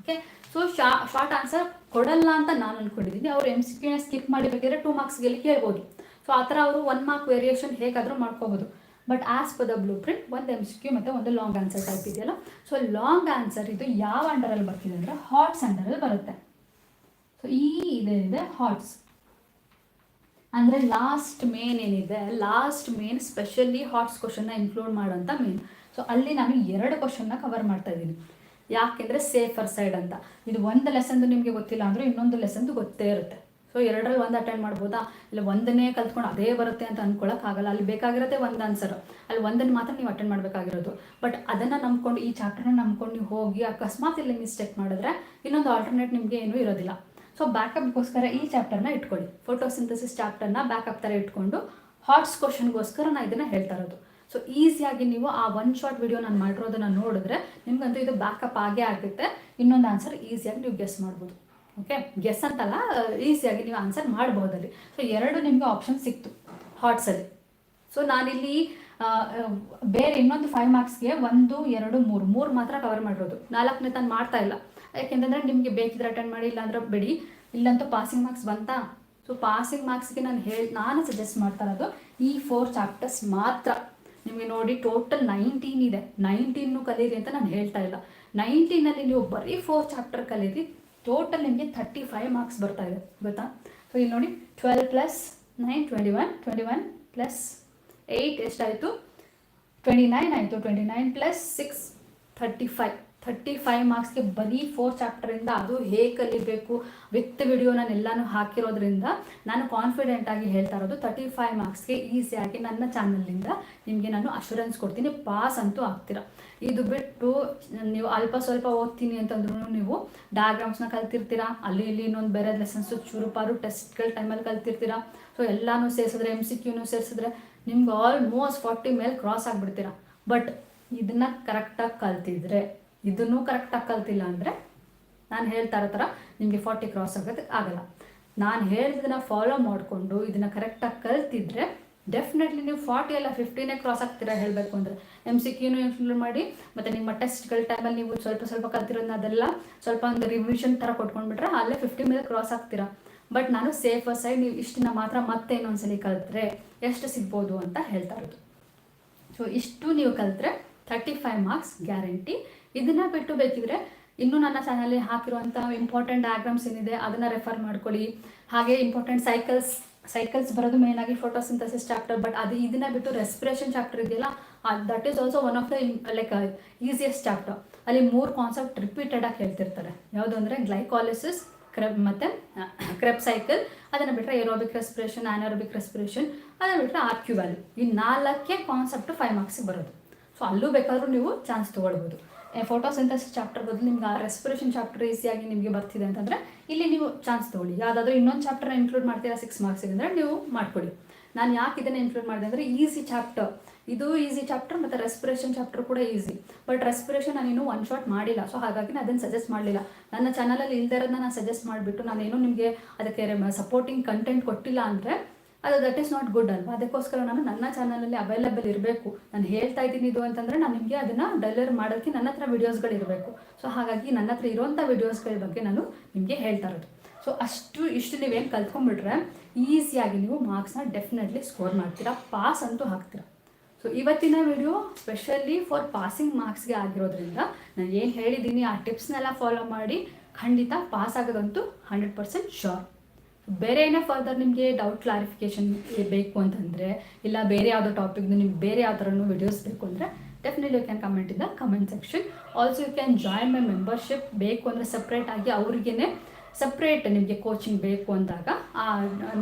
ಓಕೆ ಸೊ ಶಾ ಶಾರ್ಟ್ ಆನ್ಸರ್ ಕೊಡಲ್ಲ ಅಂತ ನಾನು ಅನ್ಕೊಂಡಿದ್ದೀನಿ ಅವ್ರು ಎಂ ಸಿ ಕ್ಯೂನ ಸ್ಕಿಪ್ ಮಾಡಿ ಬೇಕಿದ್ರೆ ಟೂ ಮಾರ್ಕ್ಸ್ಗೆ ಕೇಳ್ಬೋದು. ಸೊ ಆ ಥರ ಅವರು ಒನ್ ಮಾರ್ಕ್ ವೇರಿಯೇಷನ್ ಹೇಗಾದರೂ ಮಾಡ್ಕೋಬೋದು. But as per the blueprint ಒಂದು ಎಂ ಸಿ ಕ್ಯೂ ಮತ್ತು ಒಂದು ಲಾಂಗ್ ಆನ್ಸರ್ ಟೈಪ್ ಇದೆಯಲ್ಲ? ಸೊ ಲಾಂಗ್ ಆನ್ಸರ್ ಇದು ಯಾವ ಅಂಡರಲ್ಲಿ ಬರ್ತಿದೆ ಅಂದರೆ ಹಾಟ್ಸ್ ಅಂಡರಲ್ಲಿ ಬರುತ್ತೆ. ಸೊ ಈ ಇದೇನಿದೆ ಹಾಟ್ಸ್ ಅಂದರೆ ಲಾಸ್ಟ್ ಮೇನ್ ಏನಿದೆ? ಲಾಸ್ಟ್ ಮೇನ್ ಸ್ಪೆಷಲಿ ಹಾಟ್ಸ್ ಕ್ವಶನ್ನ ಇನ್ಕ್ಲೂಡ್ ಮಾಡೋಂಥ ಮೇನ್ ಸೊ ಅಲ್ಲಿ ನಾನು ಎರಡು ಕ್ವಶನ್ನ ಕವರ್ ಮಾಡ್ತಾ ಇದ್ದೀನಿ. ಯಾಕೆಂದರೆ ಸೇಫರ್ ಸೈಡ್ ಅಂತ. ಇದು ಒಂದು ಲೆಸನ್ದು ನಿಮಗೆ ಗೊತ್ತಿಲ್ಲ ಅಂದರೆ ಇನ್ನೊಂದು ಲೆಸನ್ದು ಗೊತ್ತೇ ಇರುತ್ತೆ. ಸೊ ಎರಡರಲ್ಲಿ ಒಂದು ಅಟೆಂಡ್ ಮಾಡ್ಬೋದಾ? ಇಲ್ಲ ಒಂದನ್ನೇ ಕಲ್ತ್ಕೊಂಡು ಅದೇ ಬರುತ್ತೆ ಅಂತ ಅಂದ್ಕೊಳಕ್ಕಾಗಲ್ಲ ಅಲ್ಲಿ ಬೇಕಾಗಿರೋದೇ ಒಂದು ಆನ್ಸರ್ ಅಲ್ಲಿ ಒಂದನ್ನು ಮಾತ್ರ ನೀವು ಅಟೆಂಡ್ ಮಾಡಬೇಕಾಗಿರೋದು. ಬಟ್ ಅದನ್ನು ನಂಬ್ಕೊಂಡು, ಈ ಚಾಪ್ಟರ್ನ ನಂಬ್ಕೊಂಡು ನೀವು ಹೋಗಿ ಅಕಸ್ಮಾತ್ ಇಲ್ಲಿ ಮಿಸ್ಟೇಕ್ ಮಾಡಿದ್ರೆ ಇನ್ನೊಂದು ಆಲ್ಟರ್ನೇಟ್ ನಿಮಗೆ ಏನೂ ಇರೋದಿಲ್ಲ. ಸೊ ಬ್ಯಾಕಪ್ಗೋಸ್ಕರ ಈ ಚಾಪ್ಟರ್ನ ಇಟ್ಕೊಳ್ಳಿ. ಫೋಟೋಸಿಂಥಸಿಸ್ ಚಾಪ್ಟರ್ನ ಬ್ಯಾಕಪ್ ಥರ ಇಟ್ಕೊಂಡು ಹಾಟ್ಸ್ ಕ್ವಶನ್ಗೋಸ್ಕರ ನಾನು ಇದನ್ನು ಹೇಳ್ತಾ ಇರೋದು. ಸೊ ಈಸಿಯಾಗಿ ನೀವು ಆ ಒನ್ ಶಾರ್ಟ್ ವಿಡಿಯೋ ನಾನು ಮಾಡಿರೋದನ್ನು ನೋಡಿದ್ರೆ ನಿಮಗಂತೂ ಇದು ಬ್ಯಾಕಪ್ ಆಗೇ ಆಗುತ್ತೆ ಇನ್ನೊಂದು ಆನ್ಸರ್ ಈಸಿಯಾಗಿ ನೀವು ಗೆಸ್ ಮಾಡ್ಬೋದು. ಓಕೆ ಗೆಸ್ ಅಂತಲ್ಲ ಈಸಿಯಾಗಿ ನೀವು ಆನ್ಸರ್ ಮಾಡ್ಬೋದಲ್ಲಿ ಸೊ ಎರಡು ನಿಮಗೆ ಆಪ್ಷನ್ ಸಿಕ್ತು ಹಾಟ್ಸಲ್ಲಿ ಸೊ ನಾನಿಲ್ಲಿ ಬೇರೆ ಇನ್ನೊಂದು ಫೈವ್ ಮಾರ್ಕ್ಸ್ಗೆ ಒಂದು, ಎರಡು, ಮೂರು ಮೂರು ಮಾತ್ರ ಕವರ್ ಮಾಡಿರೋದು. ನಾಲ್ಕನೇ ತಾನು ಮಾಡ್ತಾ ಇಲ್ಲ. ಯಾಕೆಂತಂದರೆ ನಿಮಗೆ ಬೇಕಿದ್ರೆ ಅಟೆಂಡ್ ಮಾಡಿ, ಇಲ್ಲಾಂದ್ರೆ ಬಿಡಿ. ಇಲ್ಲಂತೂ ಪಾಸಿಂಗ್ ಮಾರ್ಕ್ಸ್ ಬಂತಾ? ಸೊ ಪಾಸಿಂಗ್ ಮಾರ್ಕ್ಸ್ಗೆ ನಾನು ಹೇಳಿ, ನಾನು ಸಜೆಸ್ಟ್ ಮಾಡ್ತಾ ಇರೋದು ಈ ಫೋರ್ ಚಾಪ್ಟರ್ಸ್ ಮಾತ್ರ. ನಿಮಗೆ ನೋಡಿ ಟೋಟಲ್ ನೈನ್ಟೀನ್ ಇದೆ. ನೈನ್ಟೀನು ಕಲೀರಿ ಅಂತ ನಾನು ಹೇಳ್ತಾ ಇಲ್ಲ. ನೈನ್ಟೀನಲ್ಲಿ ನೀವು ಬರೀ ಫೋರ್ ಚಾಪ್ಟರ್ ಕಲೀರಿ. ಟೋಟಲ್ ನಿಮಗೆ ಥರ್ಟಿ ಫೈವ್ ಮಾರ್ಕ್ಸ್ ಬರ್ತಾ ಇದೆ, ಗೊತ್ತಾ? ಸೊ ಇಲ್ಲಿ ನೋಡಿ twelve plus nine twenty one twenty one plus eight ಎಷ್ಟಾಯಿತು? ಟ್ವೆಂಟಿ ನೈನ್ ಆಯಿತು twenty nine plus six thirty five thirty five ಮಾರ್ಕ್ಸ್ಗೆ ಬರೀ ಫೋರ್ ಚಾಪ್ಟರಿಂದ ಅದು ಹೇಗೆ ಕಲಿಬೇಕು ವಿತ್ ವಿಡಿಯೋ ನಾನು ಎಲ್ಲನೂ ಹಾಕಿರೋದ್ರಿಂದ ನಾನು ಕಾನ್ಫಿಡೆಂಟ್ ಆಗಿ ಹೇಳ್ತಾ ಇರೋದು ತರ್ಟಿ ಫೈವ್ ಮಾರ್ಕ್ಸ್ಗೆ ಈಸಿಯಾಗಿ ನನ್ನ ಚಾನಲ್ನಿಂದ ನಿಮಗೆ ನಾನು ಅಶೂರೆನ್ಸ್ ಕೊಡ್ತೀನಿ ಪಾಸ್ ಅಂತೂ ಆಗ್ತೀರಾ. ಇದು ಬಿಟ್ಟು ನೀವು ಅಲ್ಪ ಸ್ವಲ್ಪ ಓದ್ತೀನಿ ಅಂತಂದ್ರೂ ನೀವು ಡಯಾಗ್ರಾಮ್ಸ್ನ ಕಲ್ತಿರ್ತೀರಾ? ಅಲ್ಲಿ ಇಲ್ಲಿ ಇನ್ನೊಂದು ಬೇರೆ ಲೆಸನ್ಸ್ ಚೂರುಪಾರು ಟೆಸ್ಟ್ಗಳ ಟೈಮಲ್ಲಿ ಕಲ್ತಿರ್ತೀರಾ? ಸೊ ಎಲ್ಲಾನು ಸೇರಿಸಿದ್ರೆ ಎಂ ಸಿ ಕ್ಯೂನು ಸೇರಿಸಿದ್ರೆ ನಿಮ್ಗೆ ಆಲ್ಮೋಸ್ಟ್ ಫಾರ್ಟಿ ಮೇಲೆ ಕ್ರಾಸ್ ಆಗಿಬಿಡ್ತೀರಾ. ಬಟ್ ಇದನ್ನ ಕರೆಕ್ಟಾಗಿ ಕಲ್ತಿದ್ರೆ ಇದನ್ನೂ ಕರೆಕ್ಟಾಗಿ ಕಲ್ತಿಲ್ಲ ಅಂದರೆ ನಾನು ಹೇಳ್ತಾ ಇರೋ ಥರ ನಿಮಗೆ ಫಾರ್ಟಿ ಕ್ರಾಸ್ ಆಗೋದಕ್ಕೆ ಆಗಲ್ಲ. ನಾನು ಹೇಳಿದ್ದನ್ನು ಫಾಲೋ ಮಾಡಿಕೊಂಡು ಇದನ್ನು ಕರೆಕ್ಟಾಗಿ ಕಲ್ತಿದ್ರೆ ಡೆಫಿನೆಟ್ಲಿ ನೀವು ಫಾರ್ಟಿ ಅಲ್ಲ ಫಿಫ್ಟಿನೇ ಕ್ರಾಸ್ ಆಗ್ತೀರಾ ಹೇಳಬೇಕು ಅಂದರೆ. ಎಂ ಸಿ ಕ್ಯೂನು ಇನ್ಕ್ಲೂಡ್ ಮಾಡಿ, ಮತ್ತು ನಿಮ್ಮ ಟೆಸ್ಟ್ಗಳ ಟೈಮಲ್ಲಿ ನೀವು ಸ್ವಲ್ಪ ಸ್ವಲ್ಪ ಕಲ್ತಿರೋದನ್ನ ಅದೆಲ್ಲ ಸ್ವಲ್ಪ ಒಂದು ರಿವಿಷನ್ ಥರ ಕೊಟ್ಕೊಂಡ್ಬಿಟ್ರೆ ಅಲ್ಲೇ ಫಿಫ್ಟಿ ಮೇಲೆ ಕ್ರಾಸ್ ಆಗ್ತೀರಾ. ಬಟ್ ನಾನು ಸೇಫರ್ ಸೈಡ್ ನೀವು ಇಷ್ಟನ್ನ ಮಾತ್ರ ಮತ್ತೆ ಇನ್ನೊಂದ್ಸಲಿ ಕಲಿತ್ರೆ ಎಷ್ಟು ಸಿಗ್ಬೋದು ಅಂತ ಹೇಳ್ತಾ ಇರೋದು. ಸೊ ಇಷ್ಟು ನೀವು ಕಲಿತ್ರೆ ಥರ್ಟಿ ಫೈವ್ ಮಾರ್ಕ್ಸ್ ಗ್ಯಾರಂಟಿ ಇದನ್ನ ಬಿಟ್ಟು ಬೇಕಿದ್ರೆ ಇನ್ನು ನನ್ನ ಚಾನಲ್ಲಿ ಹಾಕಿರುವಂಥ ಇಂಪಾರ್ಟೆಂಟ್ ಡಯಾಗ್ರಾಮ್ಸ್ ಏನಿದೆ, ಅದನ್ನ ರೆಫರ್ ಮಾಡ್ಕೊಳ್ಳಿ. ಹಾಗೆ ಇಂಪಾರ್ಟೆಂಟ್ ಸೈಕಲ್ಸ್ ಸೈಕಲ್ಸ್ ಬರೋದು ಮೇನ್ ಆಗಿ ಫೋಟೋಸಿಂಥಸಿಸ್ ಚಾಪ್ಟರ್ ಬಟ್ ಅದು ಇದನ್ನ ಬಿಟ್ಟು ರೆಸ್ಪಿರೇಷನ್ ಚಾಪ್ಟರ್ ಇದೆಯಲ್ಲ that is also one of the like easiest chapter ಅಲ್ಲಿ ಮೂರು ಕಾನ್ಸೆಪ್ಟ್ ರಿಪೀಟೆಡ್ ಆಗಿ ಹೇಳ್ತಿರ್ತಾರೆ. ಯಾವುದು ಅಂದರೆ ಗ್ಲೈಕಾಲಿಸಿಸ್ ಕ್ರೆಬ್ ಮತ್ತು ಕ್ರೆಬ್ ಸೈಕಲ್ ಅದನ್ನು ಬಿಟ್ಟರೆ ಏರೋಬಿಕ್ ರೆಸ್ಪಿರೇಷನ್ ಆ್ಯನರೋಬಿಕ್ ರೆಸ್ಪಿರೇಷನ್ ಅದನ್ನು ಬಿಟ್ಟರೆ ಆರ್ ಕ್ಯೂ ವ್ಯಾಲ್ಯೂ ಈ ನಾಲ್ಕೇ ಕಾನ್ಸೆಪ್ಟು ಫೈವ್ ಮಾರ್ಕ್ಸಿಗೆ ಬರೋದು. ಸೊ ಅಲ್ಲೂ ಬೇಕಾದರೂ ನೀವು ಚಾನ್ಸ್ ತೊಗೊಳ್ಬೋದು. ಫೋಟೋಸಿಂಥಸಿಸ್ ಚಾಪ್ಟರ್ ಬದಲು ನಿಮ್ಗೆ ಆ ರೆಸ್ಪಿರೇಷನ್ ಚಾಪ್ಟರ್ ಈಸಿಯಾಗಿ ನಿಮಗೆ ಬರ್ತಿದೆ ಅಂತಂದರೆ ಇಲ್ಲಿ ನೀವು ಚಾನ್ಸ್ ತೊಗೊಳ್ಳಿ. ಯಾವುದಾದ್ರೂ ಇನ್ನೊಂದು ಚಾಪ್ಟರ್ನ ಇನ್ಕ್ಲೂಡ್ ಮಾಡ್ತೀರಾ ಸಿಕ್ಸ್ ಮಾರ್ಕ್ಸಿಗೆ ಅಂದರೆ ನೀವು ಮಾಡ್ಕೊಳ್ಳಿ ನಾನು ಯಾಕೆ ಇದನ್ನು ಇನ್ಕ್ಲೂಡ್ ಮಾಡಿದೆ ಅಂದರೆ ಈಸಿ ಚಾಪ್ಟರ್ ಇದು ಈಸಿ ಚಾಪ್ಟರ್ ಮತ್ತು ರೆಸ್ಪಿರೇಷನ್ ಚಾಪ್ಟರ್ ಕೂಡ ಈಸಿ ಬಟ್ ರೆಸ್ಪಿರೇಷನ್ ನಾನು ಇನ್ನೂ ಒನ್ ಶಾಟ್ ಮಾಡಿಲ್ಲ ಸೊ ಹಾಗಾಗಿ ನಾನು ಅದನ್ನು ಸಜೆಸ್ಟ್ ಮಾಡಲಿಲ್ಲ. ನನ್ನ ಚಾನಲಲ್ಲಿ ಇಲ್ದೇ ಇರೋದನ್ನ ನಾನು ಸಜೆಸ್ಟ್ ಮಾಡಿಬಿಟ್ಟು ನಾನೇನು ನಿಮಗೆ ಅದಕ್ಕೆ ಸಪೋರ್ಟಿಂಗ್ ಕಂಟೆಂಟ್ ಕೊಟ್ಟಿಲ್ಲ ಅಂದರೆ ಅದು ದಟ್ ಈಸ್ ನಾಟ್ ಗುಡ್ ಅಲ್ವಾ? ಅದಕ್ಕೋಸ್ಕರ ನಾನು ನನ್ನ ಚಾನಲಲ್ಲಿ ಅವೈಲೇಬಲ್ ಇರಬೇಕು. ನಾನು ಹೇಳ್ತಾ ಇದ್ದೀನಿ ಇದು ಅಂತಂದರೆ ನಾನು ನಿಮಗೆ ಅದನ್ನು ಡೆಲಿವರ್ ಮಾಡೋಕ್ಕೆ ನನ್ನ ಹತ್ರ ವಿಡಿಯೋಸ್ಗಳು ಇರಬೇಕು ಸೊ ಹಾಗಾಗಿ ನನ್ನ ಹತ್ರ ಇರುವಂಥ ವಿಡಿಯೋಸ್ಗಳ ಬಗ್ಗೆ ನಾನು ನಿಮಗೆ ಹೇಳ್ತಾ ಇರೋದು. ಸೊ ಅಷ್ಟು ಇಷ್ಟು ನೀವೇನು ಕಲ್ತ್ಕೊಂಡ್ಬಿಟ್ರೆ ಈಸಿಯಾಗಿ ನೀವು ಮಾರ್ಕ್ಸ್ನ ಡೆಫಿನೆಟ್ಲಿ ಸ್ಕೋರ್ ಮಾಡ್ತೀರಾ. ಪಾಸ್ ಅಂತೂ ಹಾಕ್ತೀರಾ. ಸೊ ಇವತ್ತಿನ ವಿಡಿಯೋ ಸ್ಪೆಷಲಿ ಫಾರ್ ಪಾಸಿಂಗ್ ಮಾರ್ಕ್ಸ್ಗೆ ಆಗಿರೋದ್ರಿಂದ ನಾನು ಏನು ಹೇಳಿದ್ದೀನಿ ಆ ಟಿಪ್ಸ್ನೆಲ್ಲ ಫಾಲೋ ಮಾಡಿ ಖಂಡಿತ ಪಾಸ್ ಆಗೋದಂತೂ ಹಂಡ್ರೆಡ್ ಪರ್ಸೆಂಟ್ ಶೋರ್ ಬೇರೆ ಏನೇ ಫರ್ದರ್ ನಿಮಗೆ ಡೌಟ್ ಕ್ಲಾರಿಫಿಕೇಶನ್ ಬೇಕು ಅಂತಂದರೆ, ಇಲ್ಲ ಬೇರೆ ಯಾವುದೋ ಟಾಪಿಕ್ ನಿಮ್ಗೆ ಬೇರೆ ಯಾವ ವಿಡಿಯೋಸ್ ಬೇಕು ಅಂದರೆ definitely you can comment in the comment section also you can join my membership ಬೇಕು ಅಂದರೆ ಸಪ್ರೇಟ್ ಆಗಿ ಅವ್ರಿಗೇ ಸಪ್ರೇಟ್ ನಿಮಗೆ ಕೋಚಿಂಗ್ ಬೇಕು ಅಂದಾಗ, ಆ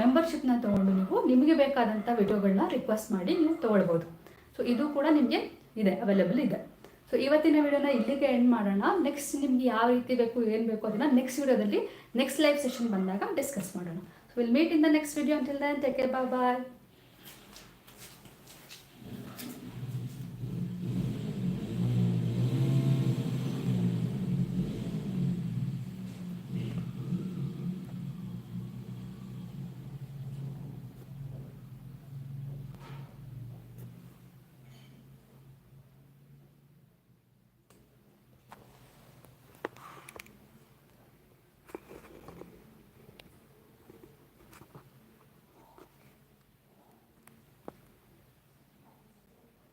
ಮೆಂಬರ್ಶಿಪ್ನ ತೊಗೊಂಡು ನೀವು ನಿಮಗೆ ಬೇಕಾದಂಥ ವಿಡಿಯೋಗಳನ್ನ ರಿಕ್ವೆಸ್ಟ್ ಮಾಡಿ ನೀವು ತೊಗೊಳ್ಬೋದು. ಸೊ ಇದು ಕೂಡ ನಿಮಗೆ ಇದೆ ಅವೈಲೇಬಲ್ ಇದೆ. ಸೊ ಇವತ್ತಿನ ವಿಡಿಯೋನ ಇಲ್ಲಿಗೆ ಎಂಡ್ ಮಾಡೋಣ. ನೆಕ್ಸ್ಟ್ ನಿಮ್ಗೆ ಯಾವ ರೀತಿ ಬೇಕು, ಏನು ಬೇಕು ಅದನ್ನು ನೆಕ್ಸ್ಟ್ ವಿಡಿಯೋದಲ್ಲಿ ನೆಕ್ಸ್ಟ್ ಲೈವ್ ಸೆಷನ್ ಬಂದಾಗ ಡಿಸ್ಕಸ್ ಮಾಡೋಣ. So will meet in the next video until then take care bye bye